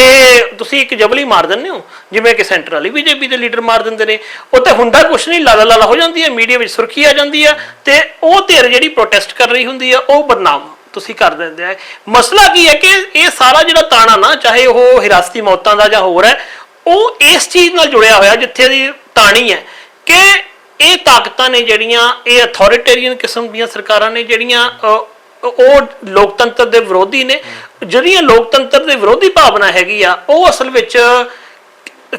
ਤੁਸੀਂ ਇੱਕ ਜਬਲੀ ਮਾਰ ਦਿੰਦੇ ਹੋ, ਜਿਵੇਂ ਕਿ ਸੈਂਟਰ ਵਾਲੀ ਬੀਜੇਪੀ ਦੇ ਲੀਡਰ ਮਾਰ ਦਿੰਦੇ ਨੇ। ਉਹ ਤਾਂ ਹੁੰਦਾ ਕੁਛ ਨਹੀਂ, ਲਾਲਾ ਲਾਲਾ ਹੋ ਜਾਂਦੀ ਹੈ, ਮੀਡੀਆ ਵਿੱਚ ਸੁਰਖੀ ਆ ਜਾਂਦੀ ਆ ਤੇ ਉਹ ਧਿਰ ਜਿਹੜੀ ਪ੍ਰੋਟੈਸਟ ਕਰ ਰਹੀ ਹੁੰਦੀ ਆ ਉਹ ਬਦਨਾਮ ਤੁਸੀਂ ਕਰ ਦਿੰਦੇ ਆ। ਮਸਲਾ ਕੀ ਹੈ ਕਿ ਇਹ ਸਾਰਾ ਜਿਹੜਾ ਤਾਣਾ ਨਾ, ਚਾਹੇ ਉਹ ਹਿਰਾਸਤੀ ਮੌਤਾਂ ਦਾ ਜਾਂ ਹੋਰ ਹੈ, ਉਹ ਇਸ ਚੀਜ਼ ਨਾਲ ਜੁੜਿਆ ਹੋਇਆ ਜਿੱਥੇ ਦੀ ਟਾਣੀ ਹੈ ਕਿ ਇਹ ਤਾਕਤਾਂ ਨੇ ਜਿਹੜੀਆਂ, ਇਹ ਅਥਾਰਟੇਰੀਅਨ ਕਿਸਮ ਦੀਆਂ ਸਰਕਾਰਾਂ ਨੇ ਜਿਹੜੀਆਂ ਉਹ ਲੋਕਤੰਤਰ ਦੇ ਵਿਰੋਧੀ ਨੇ। ਜਿਹੜੀਆਂ ਲੋਕਤੰਤਰ ਦੇ ਵਿਰੋਧੀ ਭਾਵਨਾ ਹੈਗੀ ਆ, ਉਹ ਅਸਲ ਵਿੱਚ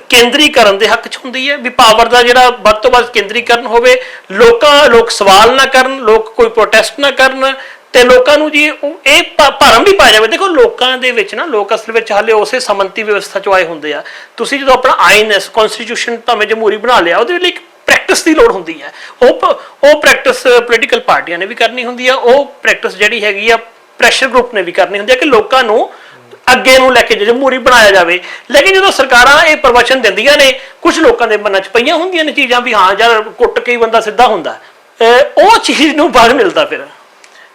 ਕੇਂਦਰੀਕਰਨ ਦੇ ਹੱਕ 'ਚ ਹੁੰਦੀ ਹੈ। ਵੀ ਪਾਵਰ ਦਾ ਜਿਹੜਾ ਵੱਧ ਤੋਂ ਵੱਧ ਕੇਂਦਰੀਕਰਨ ਹੋਵੇ, ਲੋਕਾਂ, ਲੋਕ ਸਵਾਲ ਨਾ ਕਰਨ, ਲੋਕ ਕੋਈ ਪ੍ਰੋਟੈਸਟ ਨਾ ਕਰਨ ਤੇ ਲੋਕਾਂ ਨੂੰ ਜੀ ਉਹ- ਇਹ ਭ- ਭਰਮ ਵੀ ਪਾਇਆ ਜਾਵੇ। ਦੇਖੋ ਲੋਕਾਂ ਦੇ ਵਿੱਚ ਨਾ, ਲੋਕ ਅਸਲ ਵਿੱਚ ਹਾਲੇ ਉਸੇ ਸਮੰਤੀ ਵਿਵਸਥਾ ਚੋਂ ਆਏ ਹੁੰਦੇ ਆ। ਤੁਸੀਂ ਜਦੋਂ ਆਪਣਾ ਆਈਨ ਕਨਸਟੀਟਿਊਸ਼ਨ ਭਾਵੇਂ ਜਮਹੂਰੀ ਬਣਾ ਲਿਆ, ਉਹਦੇ ਲਈ ਇੱਕ ਪ੍ਰੈਕਟਿਸ ਦੀ ਲੋੜ ਹੁੰਦੀ ਹੈ ਉਹ ਪ- ਉਹ ਪ੍ਰੈਕਟਿਸ ਪੋਲੀਟੀਕਲ ਪਾਰਟੀਆਂ ਨੇ ਵੀ ਕਰਨੀ ਹੁੰਦੀ ਆ, ਉਹ ਪ੍ਰੈਕਟਿਸ ਜਿਹੜੀ ਹੈਗੀ ਆ ਪ੍ਰੈਸ਼ਰ ਗਰੁੱਪ ਨੇ ਵੀ ਕਰਨੀ ਹੁੰਦੀ ਆ ਕਿ ਲੋਕਾਂ ਨੂੰ ਅੱਗੇ ਨੂੰ ਲੈ ਕੇ ਜਮਹੂਰੀ ਬਣਾਇਆ ਜਾਵੇ। ਲੇਕਿਨ ਜਦੋਂ ਸਰਕਾਰਾਂ ਇਹ ਪ੍ਰਵਚਨ ਦਿੰਦੀਆਂ ਨੇ ਕੁਝ ਲੋਕਾਂ ਦੇ ਮਨਾਂ 'ਚ ਪਈਆਂ ਹੁੰਦੀਆਂ ਨੇ ਚੀਜ਼ਾਂ ਵੀ, ਹਾਂ ਯਾਰ ਕੁੱਟ ਕੇ ਹੀ ਬੰਦਾ ਸਿੱਧਾ ਹੁੰਦਾ। ਅਹ ਉਹ ਚੀਜ਼ ਨੂੰ ਬਾਹਰ ਮਿਲਦਾ ਫਿਰ।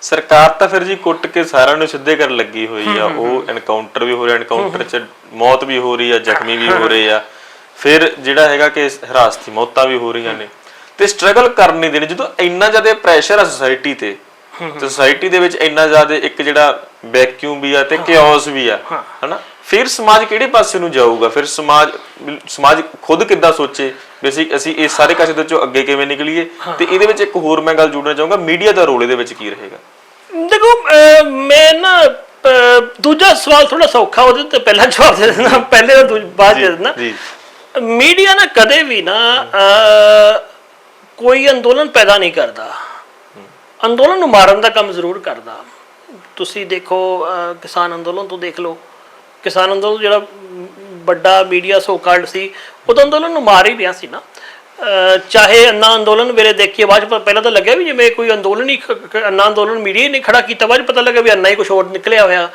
ਸਰਕਾਰ ਤਾਂ ਫਿਰ ਜੀ ਕੁੱਟ ਕੇ ਸਾਰਿਆਂ ਨੂੰ ਸਿੱਧੇ ਕਰਨ ਲੱਗੀ ਹੋਈ ਆ। ਉਹ ਐਨਕਾਊਂਟਰ ਵੀ ਹੋ ਰਿਹਾ ਐਨਕਾਊਂਟਰ 'ਚ ਮੌਤ ਵੀ ਹੋ ਰਹੀ ਆ ਜ਼ਖਮੀ ਵੀ ਹੋ ਰਹੇ ਆ। ਫਿਰ ਜਿਹੜਾ ਹੈਗਾ ਕਿ ਹਰਾਸਤੀ ਮੌਤਾਂ ਵੀ ਹੋ ਰਹੀਆਂ ਨੇ। ਤੇ ਸਟਰਗਲ ਕਰਨ ਨਹੀਂ ਦੇਣੀ। ਜਦੋਂ ਇੰਨਾ ਜ਼ਿਆਦਾ ਪ੍ਰੈਸ਼ਰ ਆ ਸੋਸਾਇਟੀ ਤੇ ਤੇ ਸੋਸਾਇਟੀ ਦੇ ਵਿੱਚ ਇੰਨਾ ਜ਼ਿਆਦਾ ਇੱਕ ਜਿਹੜਾ ਵੈਕਿਊਮ ਵੀ ਆ ਤੇ ਕਿਓਸ ਵੀ ਆ ਹਨਾ? ਫਿਰ ਸਮਾਜ ਕਿਹੜੇ ਪਾਸੇ ਨੂੰ ਜਾਊਗਾ? ਫਿਰ ਸਮਾਜ ਸਮਾਜ ਖੁਦ ਕਿੱਦਾਂ ਸੋਚੇ? ਵੀ ਅਸੀਂ ਇਸ ਸਾਰੇ ਕਾਸੇ ਦੇ ਚੋਂ ਅੱਗੇ ਕਿਵੇਂ ਨਿਕਲੀਏ? ਤੇ ਇਹਦੇ ਵਿੱਚ ਇੱਕ ਹੋਰ ਮੈਂ ਗੱਲ ਜੋੜਨਾ ਚਾਹੂੰਗਾ ਮੀਡੀਆ ਦਾ ਰੋਲ ਇਹਦੇ ਵਿੱਚ ਕੀ ਰਹੇਗਾ? ਦੇਖੋ ਮੈਂ ਨਾ ਦੂਜਾ ਸਵਾਲ ਥੋੜਾ ਸੌਖਾ ਉਹਦੇ ਤੇ ਪਹਿਲਾਂ ਜਵਾਬ ਦੇ ਦਿੰਦਾ ਪਹਿਲੇ ਦਾ ਦੂਜ- ਬਾਅਦ ਦੇ ਜੀ। ਮੀਡੀਆ ਨਾ ਕਦੇ ਵੀ ਨਾ ਕੋਈ ਅੰਦੋਲਨ ਪੈਦਾ ਨਹੀਂ ਕਰਦਾ। ਅੰਦੋਲਨ ਨੂੰ ਮਾਰਨ ਦਾ ਕੰਮ ਜ਼ਰੂਰ ਕਰਦਾ। ਤੁਸੀਂ ਦੇਖੋ ਕਿਸਾਨ ਅੰਦੋਲਨ ਤੋਂ ਦੇਖ ਲਓ। ਕਿਸਾਨ ਅੰਦੋਲਨ ਜਿਹੜਾ ਵੱਡਾ ਮੀਡੀਆ ਸੋ ਕਾਲਡ ਸੀ, ਉਹ ਅੰਦੋਲਨ ਨੂੰ ਮਾਰ ਹੀ ਰਿਹਾ ਸੀ ਨਾ। ਚਾਹੇ ਅੰਨਾ ਅੰਦੋਲਨ ਵੇਲੇ ਦੇਖੀਏ, ਬਾਅਦ 'ਚ ਪਹਿਲਾਂ ਤਾਂ ਲੱਗਿਆ ਵੀ ਜਿਵੇਂ ਕੋਈ ਅੰਦੋਲਨ ਹੀ ਖ- ਅੰਨਾ ਅੰਦੋਲਨ ਮੀਡੀਆ ਨੇ ਖੜਾ ਕੀਤਾ, ਬਾਅਦ 'ਚ ਪਤਾ ਲੱਗਾ ਵੀ ਅੰਨਾ ਹੀ ਕੁਝ ਹੋਰ ਨਿਕਲਿਆ ਹੋਇਆ।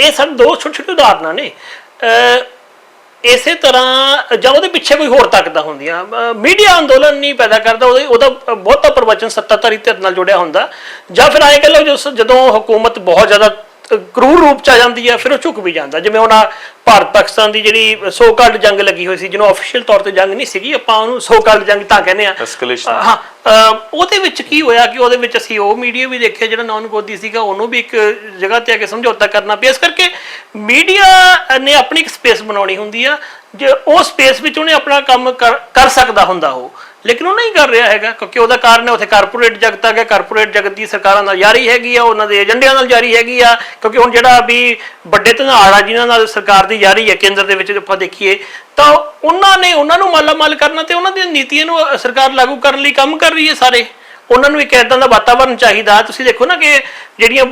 ਇਹ ਸਭ ਦੋ ਛੋਟੇ ਛੋਟੇ ਉਦਾਹਰਨਾਂ ਨੇ। ਇਸੇ ਤਰ੍ਹਾਂ ਜਾਂ ਉਹਦੇ ਪਿੱਛੇ ਕੋਈ ਹੋਰ ਤਾਕਤਾਂ ਹੁੰਦੀਆਂ। ਮੀਡੀਆ ਅੰਦੋਲਨ ਨਹੀਂ ਪੈਦਾ ਕਰਦਾ, ਉਹਦੇ, ਉਹਦਾ ਬਹੁਤਾ ਪ੍ਰਵਚਨ ਸੱਤਾਧਾਰੀ ਧਿਰ ਨਾਲ ਜੁੜਿਆ ਹੁੰਦਾ। ਜਾਂ ਫਿਰ ਆਏ ਕਹ ਲਓ ਜਦੋਂ ਹਕੂਮਤ ਬਹੁਤ ਜ਼ਿਆਦਾ ਕਰੂਰ ਰੂਪ ਚ ਆ ਜਾਂਦੀ ਹੈ ਫਿਰ ਉਹ ਝੁਕ ਵੀ ਜਾਂਦਾ। ਜਿਵੇਂ ਆਹ ਭਾਰਤ ਪਾਕਿਸਤਾਨ ਦੀ ਜਿਹੜੀ ਸੋ ਕਾਲਡ ਜੰਗ ਲੱਗੀ ਹੋਈ ਸੀ ਜਿਹਨੂੰ ਅਫੀਸ਼ੀਅਲ ਤੌਰ ਤੇ ਜੰਗ ਨਹੀਂ ਸੀਗੀ ਆਪਾਂ ਉਹਨੂੰ ਸੋ ਕਾਲਡ ਜੰਗ ਤਾਂ ਕਹਿੰਦੇ ਆ. ਹਾਂ ਉਹਦੇ ਵਿੱਚ ਕੀ ਹੋਇਆ ਕਿ ਉਹਦੇ ਵਿੱਚ ਅਸੀਂ ਉਹ ਮੀਡੀਆ ਵੀ ਦੇਖਿਆ ਜਿਹੜਾ ਨਾਨ ਗੋਦੀ ਸੀਗਾ ਉਹਨੂੰ ਵੀ ਇੱਕ ਜਗ੍ਹਾ ਤੇ ਆ ਕੇ ਸਮਝੌਤਾ ਕਰਨਾ ਪਿਆ। ਇਸ ਕਰਕੇ ਮੀਡੀਆ ਨੇ ਆਪਣੀ ਇੱਕ ਸਪੇਸ ਬਣਾਉਣੀ ਹੁੰਦੀ ਆ ਜੇ ਉਹ ਸਪੇਸ ਵਿੱਚ ਉਹਨੇ ਆਪਣਾ ਕੰਮ ਕਰ ਕਰ ਸਕਦਾ ਹੁੰਦਾ ਉਹ। ਲੇਕਿਨ ਉਹ ਨਹੀਂ ਕਰ ਰਿਹਾ ਹੈਗਾ, ਕਿਉਂਕਿ ਉਹਦਾ ਕਾਰਨ ਹੈ, ਉੱਥੇ ਕਾਰਪੋਰੇਟ ਜਗਤ ਆ ਗਿਆ ਕਾਰਪੋਰੇਟ ਜਗਤ ਦੀ ਸਰਕਾਰਾਂ ਨਾਲ ਜਾਰੀ ਹੈਗੀ ਆ, ਉਹਨਾਂ ਦੇ ਏਜੰਡਿਆਂ ਨਾਲ ਜਾਰੀ ਹੈਗੀ ਆ, ਕਿਉਂਕਿ ਹੁਣ ਜਿਹੜਾ ਵੀ ਵੱਡੇ ਧਨਾੜ ਆ, ਜਿਨ੍ਹਾਂ ਨਾਲ ਸਰਕਾਰ ਦੀ ਜਾਰੀ ਹੈ, ਕੇਂਦਰ ਦੇ ਵਿੱਚ ਆਪਾਂ ਦੇਖੀਏ, ਤਾਂ ਉਹਨਾਂ ਨੇ ਉਹਨਾਂ ਨੂੰ ਮਾਲਾਮਾਲ ਕਰਨਾ ਤੇ ਉਹਨਾਂ ਦੀਆਂ ਨੀਤੀਆਂ ਨੂੰ ਸਰਕਾਰ ਲਾਗੂ ਕਰਨ ਲਈ ਕੰਮ ਕਰ ਰਹੀ ਹੈ ਸਾਰੇ। ਉਹਨਾਂ ਨੂੰ ਇੱਕ ਇਦਾਂ ਦਾ ਵਾਤਾਵਰਣ ਚਾਹੀਦਾ, ਤੁਸੀਂ ਦੇਖੋ ਨਾ ਕਿ ਜਿਹੜੀਆਂ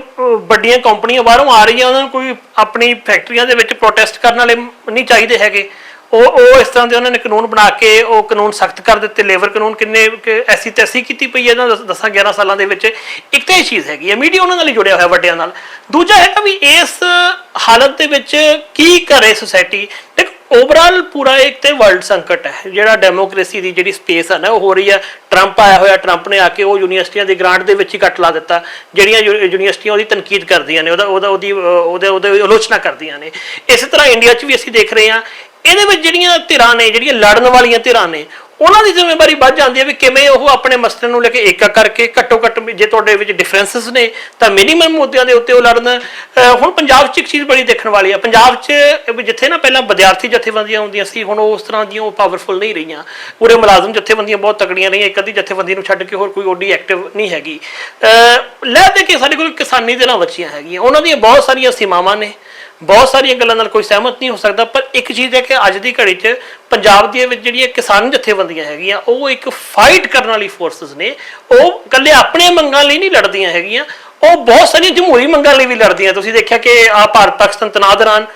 ਵੱਡੀਆਂ ਕੰਪਨੀਆਂ ਬਾਹਰੋਂ ਆ ਰਹੀਆਂ, ਉਹਨਾਂ ਨੂੰ ਕੋਈ ਆਪਣੀ ਫੈਕਟਰੀਆਂ ਦੇ ਵਿੱਚ ਪ੍ਰੋਟੈਸਟ ਕਰਨ ਵਾਲੇ ਨਹੀਂ ਚਾਹੀਦੇ ਹੈਗੇ। ਉਹ ਉਹ ਇਸ ਤਰ੍ਹਾਂ ਦੇ ਉਹਨਾਂ ਨੇ ਕਾਨੂੰਨ ਬਣਾ ਕੇ ਉਹ ਕਾਨੂੰਨ ਸਖਤ ਕਰ ਦਿੱਤੇ, ਲੇਬਰ ਕਾਨੂੰਨ ਕਿੰਨੇ ਐਸੀ ਤੈਸੀ ਕੀਤੀ ਪਈ ਹੈ ਇਹਨਾਂ 10 11 ਸਾਲਾਂ ਦੇ ਵਿੱਚ। ਇੱਕ ਤਾਂ ਇਹ ਚੀਜ਼ ਹੈਗੀ ਹੈ, ਮੀਡੀਆ ਉਹਨਾਂ ਨਾਲ ਹੀ ਜੁੜਿਆ ਹੋਇਆ ਵੱਡਿਆਂ ਨਾਲ। ਦੂਜਾ ਹੈਗਾ ਵੀ ਇਸ ਹਾਲਤ ਦੇ ਵਿੱਚ ਕੀ ਕਰੇ ਸੋਸਾਇਟੀ ਦੇਖ ਓਵਰਆਲ ਪੂਰਾ ਇੱਕ ਤੇ ਵਰਲਡ ਸੰਕਟ ਹੈ, ਜਿਹੜਾ ਡੈਮੋਕ੍ਰੇਸੀ ਦੀ ਜਿਹੜੀ ਸਪੇਸ ਹੈ ਨਾ, ਉਹ ਹੋ ਰਹੀ ਹੈ। ਟਰੰਪ ਆਇਆ ਹੋਇਆ ਟਰੰਪ ਨੇ ਆ ਕੇ ਉਹ ਯੂਨੀਵਰਸਿਟੀਆਂ ਦੇ ਗ੍ਰਾਂਟ ਦੇ ਵਿੱਚ ਹੀ ਕੱਟ ਲਾ ਦਿੱਤਾ। ਜਿਹੜੀਆਂ ਯੂ- ਯੂਨੀਵਰਸਿਟੀਆਂ ਉਹਦੀ ਤਨਕੀਦ ਕਰਦੀਆਂ ਨੇ, ਉਹਦਾ ਉਹਦਾ ਉਹਦੀ ਉਹਦੇ ਉਹਦੇ ਆਲੋਚਨਾ ਕਰਦੀਆਂ ਨੇ। ਇਸੇ ਤਰ੍ਹਾਂ ਇੰਡੀਆ 'ਚ ਵੀ ਅਸੀਂ ਦੇਖ ਰਹੇ ਹਾਂ ਇਹਦੇ ਵਿੱਚ ਜਿਹੜੀਆਂ ਧਿਰਾਂ ਨੇ, ਜਿਹੜੀਆਂ ਲੜਨ ਵਾਲੀਆਂ ਧਿਰਾਂ ਨੇ, ਉਹਨਾਂ ਦੀ ਜ਼ਿੰਮੇਵਾਰੀ ਵੱਧ ਜਾਂਦੀ ਹੈ ਵੀ ਕਿਵੇਂ ਉਹ ਆਪਣੇ ਮਸਲੇ ਨੂੰ ਲੈ ਕੇ ਏਕਾ ਕਰਕੇ ਘੱਟੋ ਘੱਟ ਜੇ ਤੁਹਾਡੇ ਵਿੱਚ ਡਿਫਰੈਂਸਸ ਨੇ, ਤਾਂ ਮਿਨੀਮਮ ਮੁੱਦਿਆਂ ਦੇ ਉੱਤੇ ਉਹ ਲੜਨ। ਹੁਣ ਪੰਜਾਬ 'ਚ ਇੱਕ ਚੀਜ਼ ਬੜੀ ਦੇਖਣ ਵਾਲੀ ਹੈ ਪੰਜਾਬ 'ਚ ਜਿੱਥੇ ਨਾ ਪਹਿਲਾਂ ਵਿਦਿਆਰਥੀ ਜਥੇਬੰਦੀਆਂ ਹੁੰਦੀਆਂ ਸੀ, ਹੁਣ ਉਸ ਤਰ੍ਹਾਂ ਦੀਆਂ ਉਹ ਪਾਵਰਫੁਲ ਨਹੀਂ ਰਹੀਆਂ। ਪੂਰੇ ਮੁਲਾਜ਼ਮ ਜਥੇਬੰਦੀਆਂ ਬਹੁਤ ਤਕੜੀਆਂ ਰਹੀਆਂ, ਇੱਕ ਅੱਧੀ ਜਥੇਬੰਦੀ ਨੂੰ ਛੱਡ ਕੇ ਹੋਰ ਕੋਈ ਓਡੀ ਐਕਟਿਵ ਨਹੀਂ ਹੈਗੀ। ਅਹ ਲੈ ਦੇ ਕੇ ਸਾਡੇ ਕੋਲ ਕਿਸਾਨੀ ਦੇ ਨਾਲ ਬੱਚੀਆਂ ਹੈਗੀਆਂ। ਉਹਨਾਂ ਦੀਆਂ ਬਹੁਤ ਸਾਰੀਆਂ ਸੀਮਾਵਾਂ ਨੇ। ਬਹੁਤ ਸਾਰੀਆਂ ਗੱਲਾਂ ਨਾਲ ਕੋਈ ਸਹਿਮਤ ਨਹੀਂ ਹੋ ਸਕਦਾ, ਪਰ ਇੱਕ ਚੀਜ਼ ਹੈ ਕਿ ਅੱਜ ਦੀ ਘੜੀ 'ਚ ਪੰਜਾਬ ਦੇ ਵਿੱਚ ਜਿਹੜੀਆਂ ਕਿਸਾਨ ਜਥੇਬੰਦੀਆਂ ਹੈਗੀਆਂ, ਉਹ ਇੱਕ ਫਾਈਟ ਕਰਨ ਵਾਲੀ ਫੋਰਸਸ ਨੇ। ਉਹ ਇਕੱਲੇ ਆਪਣੇ ਮੰਗਾਂ ਲਈ ਨਹੀਂ ਲੜਦੀਆਂ ਹੈਗੀਆਂ, ਉਹ ਬਹੁਤ ਸਾਰੀਆਂ ਜਮਹੂਰੀ ਮੰਗਾਂ ਲਈ ਵੀ ਲੜਦੀਆਂ। ਤੁਸੀਂ ਦੇਖਿਆ ਕਿ ਆ ਭਾਰਤ ਪਾਕਿਸਤਾਨ ਤਣਾਅ ਦੌਰਾਨ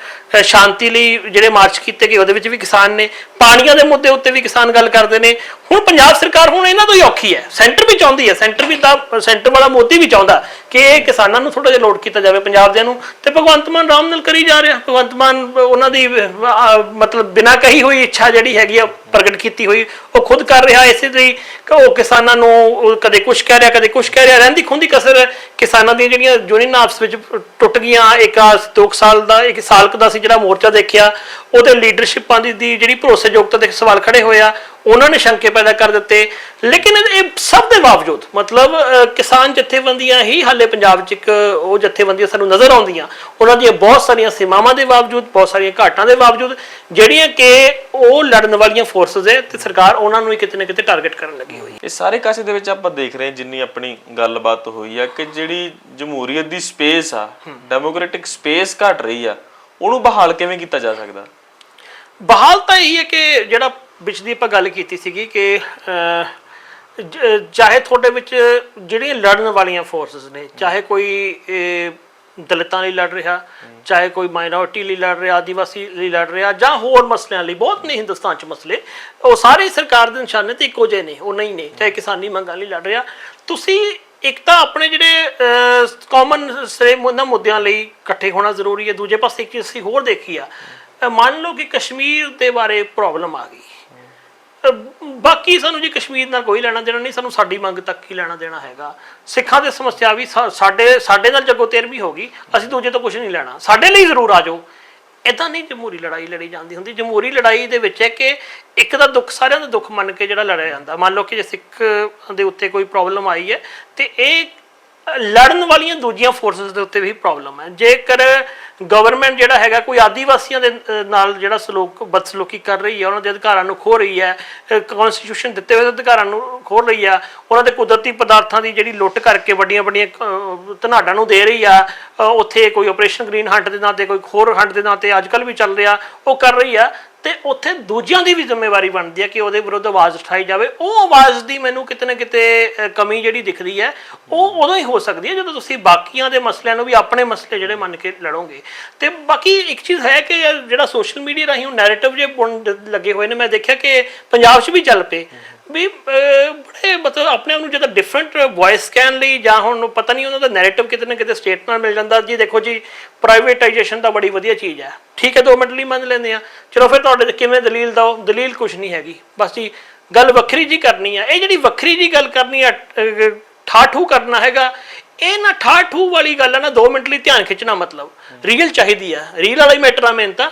ਸ਼ਾਂਤੀ ਲਈ ਜਿਹੜੇ ਮਾਰਚ ਕੀਤੇ ਗਏ, ਉਹਦੇ ਵਿੱਚ ਵੀ ਕਿਸਾਨ ਨੇ, ਪਾਣੀਆਂ ਦੇ ਮੁੱਦੇ ਉੱਤੇ ਵੀ ਕਿਸਾਨ ਗੱਲ ਕਰਦੇ ਨੇ। ਹੁਣ ਪੰਜਾਬ ਸਰਕਾਰ ਹੁਣ ਇਹਨਾਂ ਤੋਂ ਹੀ ਔਖੀ ਹੈ। ਸੈਂਟਰ ਵੀ ਚਾਹੁੰਦੀ ਹੈ, ਸੈਂਟਰ ਵੀ ਤਾਂ, ਸੈਂਟਰ ਵਾਲਾ ਮੋਦੀ ਵੀ ਚਾਹੁੰਦਾ ਕਿ ਇਹ ਕਿਸਾਨਾਂ ਨੂੰ ਥੋੜਾ ਜਿਹਾ ਲੋਡ ਕੀਤਾ ਜਾਵੇ ਪੰਜਾਬ ਦੇ ਨੂੰ। ਤੇ ਭਗਵੰਤ ਮਾਨ ਆਰਾਮ ਨਾਲ ਕਰੀ ਜਾ ਰਿਹਾ। ਭਗਵੰਤ ਮਾਨ ਉਹਨਾਂ ਦੀ ਮਤਲਬ ਬਿਨਾਂ ਕਹੀ ਹੋਈ ਇੱਛਾ ਜਿਹੜੀ ਹੈਗੀ ਆ ਪ੍ਰਗਟ ਕੀਤੀ ਹੋਈ, ਉਹ ਖੁਦ ਕਰ ਰਿਹਾ ਇਸੇ ਲਈ ਕਿ ਉਹ ਕਿਸਾਨਾਂ ਨੂੰ ਕਦੇ ਕੁਝ ਕਹਿ ਰਿਹਾ, ਕਦੇ ਕੁਝ ਕਹਿ ਰਿਹਾ, ਰਹਿੰਦੀ ਖੁੰਦੀ ਕਸਰ ਕਿਸਾਨਾਂ ਦੀਆਂ ਜਿਹੜੀਆਂ ਯੂਨੀਅਨ ਆਪਸ ਵਿੱਚ ਟੁੱਟ ਗਈਆਂ, ਇੱਕ ਆ ਦੋ ਕੁ ਸਾਲ ਦਾ, ਇੱਕ ਸਾਲ ਦਾ ਸੀ ਜਿਹੜਾ ਮੋਰਚਾ ਦੇਖਿਆ, ਉਹਦੇ ਲੀਡਰਸ਼ਿਪਾਂ ਦੀ ਦੀ ਜਿਹੜੀ ਭਰੋਸੇਯੋਗਤਾ ਦੇ ਸਵਾਲ ਖੜੇ ਹੋਏ ਆ ਉਹਨਾਂ ਨੇ ਸ਼ੰਕੇ ਪੈਦਾ ਕਰ ਦਿੱਤੇ। ਲੇਕਿਨ ਇਹ ਸਭ ਦੇ ਬਾਵਜੂਦ ਮਤਲਬ ਕਿਸਾਨ ਜਥੇਬੰਦੀਆਂ ਹੀ ਹਾਲੇ ਪੰਜਾਬ 'ਚ ਇੱਕ ਉਹ ਜਥੇਬੰਦੀਆਂ ਸਾਨੂੰ ਨਜ਼ਰ ਆਉਂਦੀਆਂ। ਉਹਨਾਂ ਦੀਆਂ ਬਹੁਤ ਸਾਰੀਆਂ ਸੀਮਾਵਾਂ ਦੇ ਬਾਵਜੂਦ ਬਹੁਤ ਸਾਰੀਆਂ ਘਾਟਾਂ ਦੇ ਬਾਵਜੂਦ ਜਿਹੜੀਆਂ ਕਿ ਉਹ ਲੜਨ ਵਾਲੀਆਂ ਫੋਰਸਸ ਹੈ ਤੇ ਸਰਕਾਰ ਉਹਨਾਂ ਨੂੰ ਹੀ ਕਿਤੇ ਨਾ ਕਿਤੇ ਟਾਰਗੇਟ ਕਰਨ ਲੱਗੀ ਹੋਈ ਹੈ। ਇਹ ਸਾਰੇ ਕਾਸੇ ਦੇ ਵਿੱਚ ਆਪਾਂ ਦੇਖ ਰਹੇ ਜਿੰਨੀ ਆਪਣੀ ਗੱਲਬਾਤ ਹੋਈ ਆ ਕਿ ਜਿਹੜੀ ਜਮਹੂਰੀਅਤ ਦੀ ਸਪੇਸ ਆ ਡੈਮੋਕ੍ਰੈਟਿਕ ਸਪੇਸ ਘਟ ਰਹੀ ਆ ਉਹਨੂੰ ਬਹਾਲ ਕਿਵੇਂ ਕੀਤਾ ਜਾ ਸਕਦਾ? ਬਹਾਲ ਤਾਂ ਇਹੀ ਹੈ ਕਿ ਜਿਹੜਾ ਵਿੱਚ ਦੀ ਆਪਾਂ ਗੱਲ ਕੀਤੀ ਸੀਗੀ ਕਿ ਚਾਹੇ ਤੁਹਾਡੇ ਵਿੱਚ ਜਿਹੜੀਆਂ ਲੜਨ ਵਾਲੀਆਂ ਫੋਰਸਸ ਨੇ ਚਾਹੇ ਕੋਈ ਦਲਿਤਾਂ ਲਈ ਲੜ ਰਿਹਾ ਚਾਹੇ ਕੋਈ ਮਾਈਨੋਰਿਟੀ ਲਈ ਲੜ ਰਿਹਾ ਆਦੀਵਾਸੀ ਲਈ ਲੜ ਰਿਹਾ ਜਾਂ ਹੋਰ ਮਸਲਿਆਂ ਲਈ ਬਹੁਤ ਨੇ ਹਿੰਦੁਸਤਾਨ 'ਚ ਮਸਲੇ ਉਹ ਸਾਰੇ ਸਰਕਾਰ ਦੇ ਨਿਸ਼ਾਨੇ ਤੇ ਇੱਕੋ ਜਿਹੇ ਨੇ ਉਹ ਨਹੀਂ ਨੇ ਚਾਹੇ ਕਿਸਾਨੀ ਮੰਗਾਂ ਲਈ ਲੜ ਰਿਹਾ। ਤੁਸੀਂ ਇੱਕ ਤਾਂ ਆਪਣੇ ਜਿਹੜੇ ਕਾਮਨ ਸੇਮ ਉਹਨਾਂ ਮੁੱਦਿਆਂ ਲਈ ਇਕੱਠੇ ਹੋਣਾ ਜ਼ਰੂਰੀ ਹੈ ਦੂਜੇ ਪਾਸੇ ਇੱਕ ਚੀਜ਼ ਅਸੀਂ ਹੋਰ ਦੇਖੀ ਆ। ਮੰਨ ਲਓ ਕਿ ਕਸ਼ਮੀਰ ਦੇ ਬਾਰੇ ਪ੍ਰੋਬਲਮ ਆ ਗਈ। ਬਾਕੀ ਸਾਨੂੰ ਜੀ ਕਸ਼ਮੀਰ ਨਾਲ ਕੋਈ ਲੈਣਾ ਦੇਣਾ ਨਹੀਂ, ਸਾਨੂੰ ਸਾਡੀ ਮੰਗ ਤੱਕ ਹੀ ਲੈਣਾ ਦੇਣਾ ਹੈਗਾ। ਸਿੱਖਾਂ ਦੇ ਸਮੱਸਿਆ ਵੀ ਸਾ- ਸਾਡੇ ਸਾਡੇ ਨਾਲ ਜੱਗੋ ਤੇਰਵੀਂ ਹੋ ਗਈ, ਅਸੀਂ ਦੂਜੇ ਤੋਂ ਕੁਝ ਨਹੀਂ ਲੈਣਾ। ਸਾਡੇ ਲਈ ਜ਼ਰੂਰ ਆ ਜਾਓ। ਇਦਾਂ ਨਹੀਂ ਜਮਹੂਰੀ ਲੜਾਈ ਲੜੀ ਜਾਂਦੀ ਹੁੰਦੀ। ਜਮਹੂਰੀ ਲੜਾਈ ਦੇ ਵਿੱਚ ਹੈ ਕਿ ਇੱਕ ਦਾ ਦੁੱਖ, ਸਾਰਿਆਂ ਦਾ ਦੁੱਖ ਮੰਨ ਕੇ ਜਿਹੜਾ ਲੜਿਆ ਜਾਂਦਾ। ਮੰਨ ਲਓ ਕਿ ਜੇ ਸਿੱਖ ਦੇ ਉੱਤੇ ਕੋਈ ਪ੍ਰੋਬਲਮ ਆਈ ਹੈ, ਤੇ ਇਹ ਲੜਨ ਵਾਲੀਆਂ ਦੂਜੀਆਂ ਫੋਰਸਸ ਦੇ ਉੱਤੇ ਵੀ ਪ੍ਰੋਬਲਮ ਹੈ। ਜੇਕਰ ਗਵਰਨਮੈਂਟ ਜਿਹੜਾ ਹੈਗਾ ਕੋਈ ਆਦੀਵਾਸੀਆਂ ਦੇ ਨਾਲ ਜਿਹੜਾ ਸਲੋਕ, ਬਦਸਲੂਕੀ ਕਰ ਰਹੀ ਹੈ, ਉਹਨਾਂ ਦੇ ਅਧਿਕਾਰਾਂ ਨੂੰ ਖੋ ਰਹੀ ਹੈ ਕਨਸਟੀਟਿਊਸ਼ਨ ਦਿੱਤੇ ਹੋਏ ਅਧਿਕਾਰਾਂ ਨੂੰ ਖੋ ਰਹੀ ਆ ਉਹਨਾਂ ਦੇ ਕੁਦਰਤੀ ਪਦਾਰਥਾਂ ਦੀ ਜਿਹੜੀ ਲੁੱਟ ਕਰਕੇ ਵੱਡੀਆਂ ਵੱਡੀਆਂ ਧਨਾਡਾਂ ਨੂੰ ਦੇ ਰਹੀ ਆ ਉੱਥੇ ਕੋਈ ਆਪਰੇਸ਼ਨ ਗ੍ਰੀਨ ਹੰਟ ਦੇ ਨਾਂ ਤੇ, ਕੋਈ ਖੋਰ ਹੰਟ ਦੇ ਨਾਂ ਤੇ ਅੱਜ ਕੱਲ ਵੀ ਚੱਲ ਰਿਹਾ, ਉਹ ਕਰ ਰਹੀ ਆ ਤੇ ਉੱਥੇ ਦੂਜਿਆਂ ਦੀ ਵੀ ਜ਼ਿੰਮੇਵਾਰੀ ਬਣਦੀ ਹੈ ਕਿ ਉਹਦੇ ਵਿਰੁੱਧ ਆਵਾਜ਼ ਉਠਾਈ ਜਾਵੇ। ਉਹ ਆਵਾਜ਼ ਦੀ ਮੈਨੂੰ ਕਿਤੇ ਨਾ ਕਿਤੇ ਕਮੀ ਜਿਹੜੀ ਦਿਖਦੀ ਹੈ, ਉਹ ਉਦੋਂ ਹੀ ਹੋ ਸਕਦੀ ਹੈ ਜਦੋਂ ਤੁਸੀਂ ਬਾਕੀਆਂ ਦੇ ਮਸਲਿਆਂ ਨੂੰ ਵੀ ਆਪਣੇ ਮਸਲੇ ਜਿਹੜੇ ਮੰਨ ਕੇ ਲੜੋਗੇ। ਤੇ ਬਾਕੀ ਇੱਕ ਚੀਜ਼ ਹੈ ਕਿ ਜਿਹੜਾ ਸੋਸ਼ਲ ਮੀਡੀਆ ਰਾਹੀਂ ਉਹ ਨੈਰੇਟਿਵ ਜੇ ਬੁਣ ਲੱਗੇ ਹੋਏ ਨੇ, ਮੈਂ ਦੇਖਿਆ ਕਿ ਪੰਜਾਬ 'ਚ ਵੀ ਚੱਲ ਪਏ। ਵੀ ਬੜੇ ਮਤਲਬ ਆਪਣੇ ਆਪ ਨੂੰ ਜਦੋਂ ਡਿਫਰੈਂਟ ਵੌਇਸ ਕਹਿਣ ਲਈ ਜਾਂ ਹੁਣ ਪਤਾ ਨਹੀਂ ਉਹਨਾਂ ਦਾ ਨੈਰੇਟਿਵ ਕਿਤੇ ਨਾ ਕਿਤੇ ਸਟੇਟ ਨਾਲ ਮਿਲ ਜਾਂਦਾ। ਜੀ ਦੇਖੋ ਜੀ ਪ੍ਰਾਈਵੇਟਾਈਜੇਸ਼ਨ ਤਾਂ ਬੜੀ ਵਧੀਆ ਚੀਜ਼ ਹੈ। ਠੀਕ ਹੈ ਦੋ ਮਿੰਟ ਲਈ ਮੰਨ ਲੈਂਦੇ ਆ ਚਲੋ ਫਿਰ ਤੁਹਾਡੇ ਕਿਵੇਂ ਦਲੀਲ ਦਓ ਦਲੀਲ ਕੁਝ ਨਹੀਂ ਹੈਗੀ। ਬਸ ਜੀ ਗੱਲ ਵੱਖਰੀ ਜੀ ਕਰਨੀ ਆ ਇਹ ਜਿਹੜੀ ਵੱਖਰੀ ਜੀ ਗੱਲ ਕਰਨੀ ਆ ਅਹ, ਠਾਠੂ ਕਰਨਾ ਹੈਗਾ ਇਹ ਨਾ ਠਾਠੂ ਵਾਲੀ ਗੱਲ ਆ ਨਾ 2 ਮਿੰਟ ਲਈ ਧਿਆਨ ਖਿੱਚਣਾ ਮਤਲਬ। ਰੀਅਲ ਚਾਹੀਦੀ ਆ ਰੀਅਲ ਵਾਲਾ ਹੀ ਮੈਟਰ ਆ ਮੇਨ ਤਾਂ।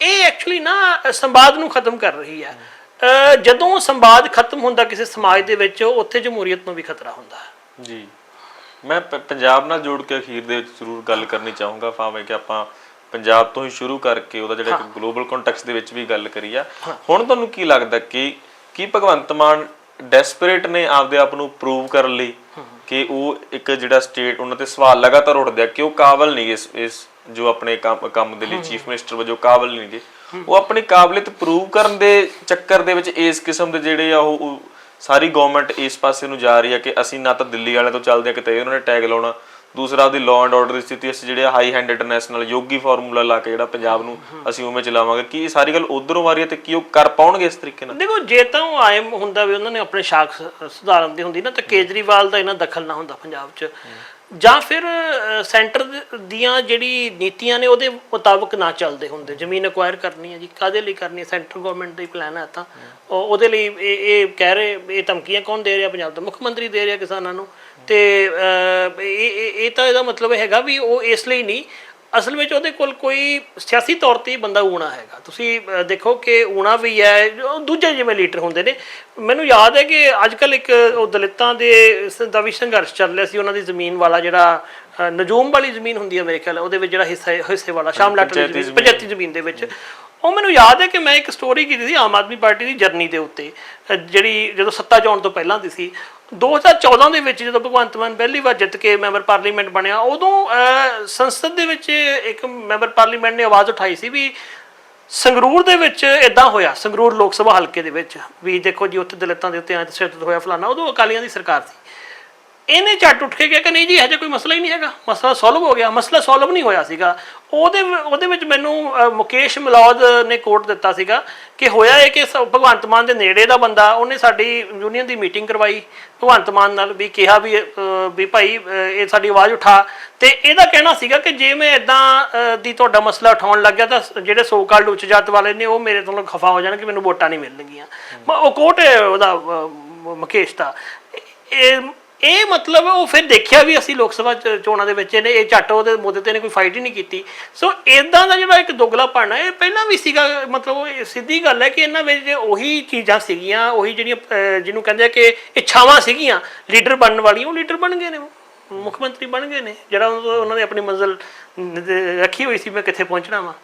ਇਹ ਐਕਚੁਅਲੀ ਨਾ ਸੰਵਾਦ ਨੂੰ ਖਤਮ ਕਰ ਰਹੀ ਆ ਜਦੋਂ ਸੰਵਾਦ ਖਤਮ ਹੁੰਦਾ ਕਿਸੇ ਸਮਾਜ ਦੇ ਵਿੱਚ ਉੱਥੇ ਜਮਹੂਰੀਅਤ ਨੂੰ ਵੀ ਖਤਰਾ ਹੁੰਦਾ ਹੈ। ਜੀ। ਮੈਂ ਪੰਜਾਬ ਨਾਲ ਜੋੜ ਕੇ ਅਖੀਰ ਦੇ ਵਿੱਚ ਜ਼ਰੂਰ ਗੱਲ ਕਰਨੀ ਚਾਹੂੰਗਾ ਭਾਵੇਂ ਕਿ ਆਪਾਂ ਪੰਜਾਬ ਤੋਂ ਹੀ ਸ਼ੁਰੂ ਕਰਕੇ ਉਹਦਾ ਜਿਹੜਾ ਇੱਕ ਗਲੋਬਲ ਕੰਟੈਕਸਟ ਦੇ ਵਿੱਚ ਵੀ ਗੱਲ ਕਰੀ ਆ। ਹੁਣ ਤੁਹਾਨੂੰ ਕੀ ਲੱਗਦਾ ਕਿ ਕੀ ਭਗਵੰਤ ਮਾਨ ਡੈਸਪਰੇਟ ਨੇ ਆਪਦੇ ਆਪ ਨੂੰ ਪ੍ਰੂਵ ਕਰਨ ਲਈ ਕਿ ਉਹ ਇੱਕ ਜਿਹੜਾ ਸਟੇਟ ਉਹਨਾਂ ਤੇ ਸਵਾਲ ਲਗਾਤਾਰ ਉੱਠਦੇ ਆ ਕਿ ਉਹ ਕਾਬਲ ਨਹੀਂ ਇਸ ਇਸ ਜੋ ਆਪਣੇ ਕੰਮ ਕੰਮ ਦੇ ਲਈ ਚੀਫ ਮਿਨਿਸਟਰ ਵਜੋਂ ਕਾਬਲ ਨਹੀਂ ਗੇ ਉਹ ਆਪਣੀ ਕਾਬਲੀਅਤ ਪ੍ਰੂਵ ਕਰਨ ਦੇ ਚੱਕਰ ਦੇ ਵਿੱਚ ਇਸ ਕਿਸਮ ਦੇ ਜਿਹੜੇ ਆ ਉਹ ਸਾਰੀ ਗਵਰਨਮੈਂਟ ਇਸ ਪਾਸੇ ਨੂੰ ਜਾ ਰਹੀ ਹੈ ਕਿ ਅਸੀਂ ਨਾ ਤਾਂ ਦਿੱਲੀ ਵਾਲਿਆਂ ਤੋਂ ਚੱਲਦੇ ਆ, ਕਿਤੇ ਉਹਨਾਂ ਨੇ ਟੈਗ ਲਾਉਣਾ। ਦੂਸਰਾ ਉਹਦੀ ਲਾਅ ਐਂਡ ਆਰਡਰ ਦੀ ਸਥਿਤੀ, ਅਸੀਂ ਜਿਹੜੇ high hand international Yogi formula ਲਾ ਕੇ ਜਿਹੜਾ ਪੰਜਾਬ ਨੂੰ ਅਸੀਂ ਉਵੇਂ ਚਲਾਵਾਂਗੇ। ਕੀ ਇਹ ਸਾਰੀ ਗੱਲ ਉਧਰੋਂ ਆ ਰਹੀ ਹੈ ਤੇ ਕੀ ਉਹ ਕਰ ਪਾਉਣਗੇ ਇਸ ਤਰੀਕੇ ਨਾਲ? ਦੇਖੋ, ਜੇ ਤਾਂ ਉਹ ਆਏ ਹੁੰਦਾ ਵੀ ਉਹਨਾਂ ਨੇ ਆਪਣੇ ਸ਼ਾਖ ਸੁਧਾਰਨ ਦੀ ਹੁੰਦੀ ਨਾ, ਤਾਂ ਕੇਜਰੀਵਾਲ ਦਾ ਇਹਨਾਂ ਦਖਲ ਨਾ ਹੁੰਦਾ ਪੰਜਾਬ 'ਚ। ਜਾਂ ਫਿਰ ਸੈਂਟਰ ਦੀਆਂ ਜਿਹੜੀ ਨੀਤੀਆਂ ਨੇ ਉਹਦੇ ਮੁਤਾਬਕ ਨਾ ਚੱਲਦੇ ਹੁੰਦੇ। ਜ਼ਮੀਨ ਅਕਵਾਇਰ ਕਰਨੀ ਹੈ ਜੀ ਕਾਦੇ ਲਈ ਕਰਨੀ ਹੈ? ਸੈਂਟਰ ਗਵਰਨਮੈਂਟ ਦਾ ਹੀ ਪਲਾਨ ਹੈ ਤਾਂ। ਉਹਦੇ ਲਈ ਇਹ ਇਹ ਕਹਿ ਰਹੇ, ਇਹ ਧਮਕੀਆਂ ਕੌਣ ਦੇ ਰਿਹਾ? ਪੰਜਾਬ ਦਾ ਮੁੱਖ ਮੰਤਰੀ ਦੇ ਰਿਹਾ ਕਿਸਾਨਾਂ ਨੂੰ। ਤੇ ਇਹ- ਇਹ ਤਾਂ ਇਹਦਾ ਮਤਲਬ ਹੈਗਾ ਵੀ ਉਹ ਇਸ ਲਈ ਨਹੀਂ ਅਸਲ ਵਿੱਚ ਉਹਦੇ ਕੋਲ ਕੋਈ ਸਿਆਸੀ ਤੌਰ ਤੇ ਬੰਦਾ ਊਣਾ ਹੈਗਾ। ਤੁਸੀਂ ਦੇਖੋ ਕਿ ਊਣਾ ਵੀ ਹੈ ਦੂਜੇ ਜਿਵੇਂ ਲੀਡਰ ਹੁੰਦੇ ਨੇ। ਮੈਨੂੰ ਯਾਦ ਹੈ ਕਿ ਅੱਜ ਕੱਲ ਇੱਕ, ਉਹ ਦਲਿਤਾਂ ਦੇ ਦਾ ਵੀ ਸੰਘਰਸ਼ ਚੱਲ ਰਿਹਾ ਸੀ, ਉਹਨਾਂ ਦੀ ਜ਼ਮੀਨ ਵਾਲਾ ਜਿਹੜਾ ਨਜੂਮ ਵਾਲੀ ਜ਼ਮੀਨ ਹੁੰਦੀ ਹੈ ਮੇਰੇ ਖਿਆਲ ਉਹਦੇ ਵਿੱਚ ਜਿਹੜਾ ਹਿੱਸਾ ਹਿੱਸੇ ਵਾਲਾ ਸ਼ਾਮ ਲਾਟ ਵਾਲੀ ਜ਼ਮੀਨ ਜ਼ਮੀਨ। ਦੇ ਵਿੱਚ। ਉਹ ਮੈਨੂੰ ਯਾਦ ਹੈ ਕਿ ਮੈਂ ਇੱਕ ਸਟੋਰੀ ਕੀਤੀ ਸੀ ਆਮ ਆਦਮੀ ਪਾਰਟੀ ਦੀ ਜਰਨੀ ਦੇ ਉੱਤੇ। ਜਿਹੜੀ ਜਦੋਂ ਸੱਤਾ ਚੋਣ ਤੋਂ ਪਹਿਲਾਂ ਦੀ ਸੀ। 2014 ਦੇ ਵਿੱਚ ਜਦੋਂ ਭਗਵੰਤ ਮਾਨ ਪਹਿਲੀ ਵਾਰ ਜਿੱਤ ਕੇ ਮੈਂਬਰ ਪਾਰਲੀਮੈਂਟ ਬਣਿਆ ਉਦੋਂ ਸੰਸਦ ਦੇ ਵਿੱਚ ਇੱਕ ਮੈਂਬਰ ਪਾਰਲੀਮੈਂਟ ਨੇ ਆਵਾਜ਼ ਉਠਾਈ ਸੀ ਵੀ ਸੰਗਰੂਰ ਦੇ ਵਿੱਚ ਇਦਾਂ ਹੋਇਆ ਸੰਗਰੂਰ ਲੋਕ ਸਭਾ ਹਲਕੇ ਦੇ ਵਿੱਚ। ਵੀ ਦੇਖੋ ਜੀ ਉੱਥੇ ਦਲਿਤਾਂ ਦੇ ਉੱਤੇ ਐ ਤਸ਼ੱਦਦ ਹੋਇਆ ਫਲਾਣਾ ਉਦੋਂ ਅਕਾਲੀਆਂ ਦੀ ਸਰਕਾਰ ਸੀ। ਇਹਨੇ ਝੱਟ ਉੱਠ ਕੇ ਕਿਹਾ ਕਿ ਨਹੀਂ ਜੀ, ਇਹ ਜਿਹਾ ਕੋਈ ਮਸਲਾ ਹੀ ਨਹੀਂ ਹੈਗਾ। ਮਸਲਾ ਸੋਲਵ ਹੋ ਗਿਆ। ਮਸਲਾ ਸੋਲਵ ਨਹੀਂ ਹੋਇਆ ਸੀਗਾ। ਉਹਦੇ ਉਹਦੇ ਵਿੱਚ ਮੈਨੂੰ ਮੁਕੇਸ਼ ਮਲੌਦ ਨੇ ਕੋਟ ਦਿੱਤਾ ਸੀਗਾ ਕਿ ਹੋਇਆ ਇਹ ਕਿ ਸ- ਭਗਵੰਤ ਮਾਨ ਦੇ ਨੇੜੇ ਦਾ ਬੰਦਾ, ਉਹਨੇ ਸਾਡੀ ਯੂਨੀਅਨ ਦੀ ਮੀਟਿੰਗ ਕਰਵਾਈ। ਭਗਵੰਤ ਮਾਨ ਨਾਲ ਵੀ ਕਿਹਾ ਵੀ ਵੀ ਭਾਈ ਇਹ ਸਾਡੀ ਆਵਾਜ਼ ਉਠਾ। ਤੇ ਇਹਦਾ ਕਹਿਣਾ ਸੀਗਾ ਕਿ ਜੇ ਮੈਂ ਇਦਾਂ ਦੀ ਤੁਹਾਡਾ ਮਸਲਾ ਉਠਾਉਣ ਲੱਗ ਗਿਆ ਤਾਂ ਜਿਹੜੇ ਸੋ ਕਾਲਡ ਉੱਚ ਜਾਤ ਵਾਲੇ ਨੇ, ਉਹ ਮੇਰੇ ਤੋਂ ਖਫਾ ਹੋ ਜਾਣਗੇ, ਮੈਨੂੰ ਵੋਟਾਂ ਨਹੀਂ ਮਿਲਣਗੀਆਂ। ਉਹ ਕੋਟ ਹੈ ਉਹਦਾ ਮੁਕੇਸ਼ ਦਾ। ਇਹ ਇਹ ਮਤਲਬ ਉਹ ਫਿਰ ਦੇਖਿਆ ਵੀ ਅਸੀਂ ਲੋਕ ਸਭਾ ਚੋਣਾਂ ਦੇ ਵਿੱਚ ਇਹਨੇ ਇਹ ਝੱਟ ਉਹਦੇ ਮੁੱਦੇ ਤੇ ਨੇ ਕੋਈ ਫਾਈਟ ਹੀ ਨਹੀਂ ਕੀਤੀ। ਸੋ ਇਦਾਂ ਦਾ ਜਿਹੜਾ ਇੱਕ ਦੁਗਲਾ ਹੈ ਇਹ ਪਹਿਲਾਂ ਵੀ ਸੀਗਾ ਮਤਲਬ ਸਿੱਧੀ ਗੱਲ ਹੈ ਕਿ ਇਹਨਾਂ ਵਿੱਚ ਉਹੀ ਚੀਜ਼ਾਂ ਸੀਗੀਆਂ ਉਹੀ ਜਿਹੜੀਆਂ ਜਿਹਨੂੰ ਕਹਿੰਦੇ ਆ ਕਿ ਇੱਛਾਵਾਂ ਸੀਗੀਆਂ ਲੀਡਰ ਬਣਨ ਵਾਲੀਆਂ ਉਹ ਲੀਡਰ ਬਣ ਗਏ ਨੇ ਮੁੱਖ ਮੰਤਰੀ ਬਣ ਗਏ ਨੇ ਜਿਹੜਾ ਉਹਨਾਂ ਨੇ ਆਪਣੀ ਮੰਜ਼ਿਲ ਰੱਖੀ ਹੋਈ ਸੀ ਮੈਂ ਕਿੱਥੇ ਪਹੁੰਚਣਾ ਵਾ।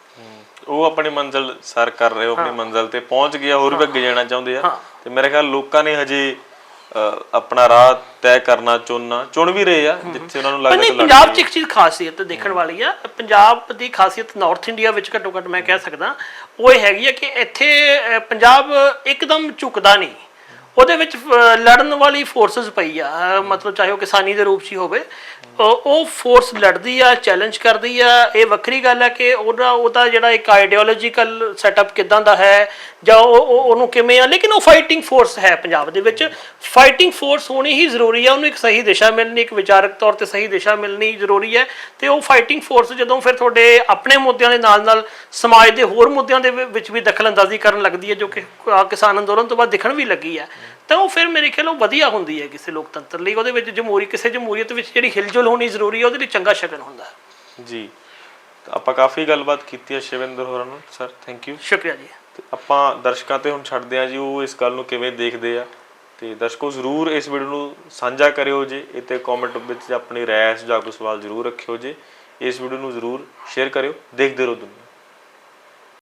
ਉਹ ਆਪਣੀ ਮੰਜ਼ਲ ਸਰ ਕਰ ਰਹੇ ਹੋ ਆਪਣੀ ਮੰਜ਼ਲ ਤੇ ਪਹੁੰਚ ਗਿਆ ਹੋਰ ਵੀ ਅੱਗੇ ਜਾਣਾ ਚਾਹੁੰਦੇ ਆ। ਤੇ ਮੇਰੇ ਖਿਆਲ ਲੋਕਾਂ ਨੇ ਹਜੇ ਆਪਣਾ ਰਾਹ ਤੈਅ ਕਰਨਾ ਚੁਣਨਾ ਚੁਣ ਵੀ ਰਹੇ ਆ ਜਿੱਥੇ ਉਹਨਾਂ ਨੂੰ ਲੱਗਦਾ ਨਹੀਂ ਪੰਜਾਬ 'ਚ ਇੱਕ ਚੀਜ਼ ਖਾਸੀਅਤ ਦੇਖਣ ਵਾਲੀ ਆ ਪੰਜਾਬ ਦੀ ਖਾਸੀਅਤ ਨਾਰਥ ਇੰਡੀਆ ਵਿੱਚ ਘੱਟੋ ਘੱਟ ਮੈਂ ਕਹਿ ਸਕਦਾ ਉਹ ਇਹ ਹੈਗੀ ਆ ਕਿ ਇੱਥੇ ਪੰਜਾਬ ਇੱਕਦਮ ਝੁਕਦਾ ਨਹੀਂ। ਉਹਦੇ ਵਿੱਚ ਲੜਨ ਵਾਲੀ ਫੋਰਸਸ ਪਈ ਆ। ਮਤਲਬ ਚਾਹੇ ਉਹ ਕਿਸਾਨੀ ਦੇ ਰੂਪ 'ਚ ਹੀ ਹੋਵੇ। ਉਹ- ਫੋਰਸ ਲੜਦੀ ਆ ਚੈਲੰਜ ਕਰਦੀ ਆ। ਇਹ ਵੱਖਰੀ ਗੱਲ ਹੈ ਕਿ ਉਹਦਾ ਉਹਦਾ ਜਿਹੜਾ ਇੱਕ ਆਈਡੀਓਲੋਜੀਕਲ ਸੈਟਅਪ ਕਿਦਾਂ ਦਾ ਹੈ, ਜਾਂ ਉਹ ਉਹਨੂੰ ਕਿਵੇਂ ਆ। ਲੇਕਿਨ ਉਹ ਫਾਈਟਿੰਗ ਫੋਰਸ ਹੈ ਪੰਜਾਬ ਦੇ ਵਿੱਚ। ਫਾਈਟਿੰਗ ਫੋਰਸ ਹੋਣੀ ਹੀ ਜ਼ਰੂਰੀ ਆ। ਉਹਨੂੰ ਇੱਕ ਸਹੀ ਦਿਸ਼ਾ ਮਿਲਣੀ, ਇੱਕ ਵਿਚਾਰਕ ਤੌਰ ਤੇ ਸਹੀ ਦਿਸ਼ਾ ਮਿਲਣੀ ਜ਼ਰੂਰੀ ਹੈ। ਤੇ ਉਹ ਫਾਈਟਿੰਗ ਫੋਰਸ ਜਦੋਂ ਫਿਰ ਤੁਹਾਡੇ ਆਪਣੇ ਮੁੱਦਿਆਂ ਦੇ ਨਾਲ ਨਾਲ ਸਮਾਜ ਦੇ ਹੋਰ ਮੁੱਦਿਆਂ ਦੇ ਵਿੱਚ ਵੀ ਦਖਲਅੰਦਾਜ਼ੀ ਕਰਨ ਲੱਗਦੀ ਹੈ, ਜੋ ਕਿ ਕਿਸਾਨ ਅੰਦੋਲਨ ਤੋਂ ਬਾਅਦ ਦਿਖਣ ਵੀ ਲੱਗੀ ਹੈ। ਤਾਂ ਉਹ ਫਿਰ ਮੇਰੇ ਖਿਆਲ ਉਹ ਵਧੀਆ ਹੁੰਦੀ ਹੈ ਕਿਸੇ ਲੋਕਤੰਤਰ ਲਈ। ਉਹਦੇ ਵਿੱਚ ਜਮਹੂਰੀ ਕਿਸੇ ਜਮਹੂਰੀਅਤ ਵਿੱਚ ਜਿਹੜੀ ਹਿਲਜੁਲ ਹੋਣੀ ਜ਼ਰੂਰੀ ਹੈ ਉਹਦੇ ਲਈ ਚੰਗਾ ਸ਼ਗਨ ਹੁੰਦਾ ਹੈ। ਜੀ। ਆਪਾਂ ਕਾਫੀ ਗੱਲਬਾਤ ਕੀਤੀ ਹੈ ਸ਼ਿਵਿੰਦਰ ਹੋਰਾਂ ਨਾਲ ਸਰ ਥੈਂਕ ਯੂ ਸ਼ੁਕਰੀਆ ਜੀ। ਤੇ ਆਪਾਂ ਦਰਸ਼ਕਾਂ ਤੇ ਹੁਣ ਛੱਡਦੇ ਹਾਂ ਜੀ ਉਹ ਇਸ ਗੱਲ ਨੂੰ ਕਿਵੇਂ ਦੇਖਦੇ ਆ। ਤੇ ਦਰਸ਼ਕੋ ਜ਼ਰੂਰ ਇਸ ਵੀਡੀਓ ਨੂੰ ਸਾਂਝਾ ਕਰਿਓ ਜੇ ਇਹ ਤੇ ਕਮੈਂਟ ਵਿੱਚ ਆਪਣੀ ਰਾਏ ਸੁਝਾਅ ਕੋਈ ਸਵਾਲ ਜ਼ਰੂਰ ਰੱਖਿਓ ਜੇ। ਇਸ ਵੀਡੀਓ ਨੂੰ ਜ਼ਰੂਰ ਸ਼ੇਅਰ ਕਰਿਓ। ਦੇਖਦੇ ਰਹੋ ਦੁਨੀਆ।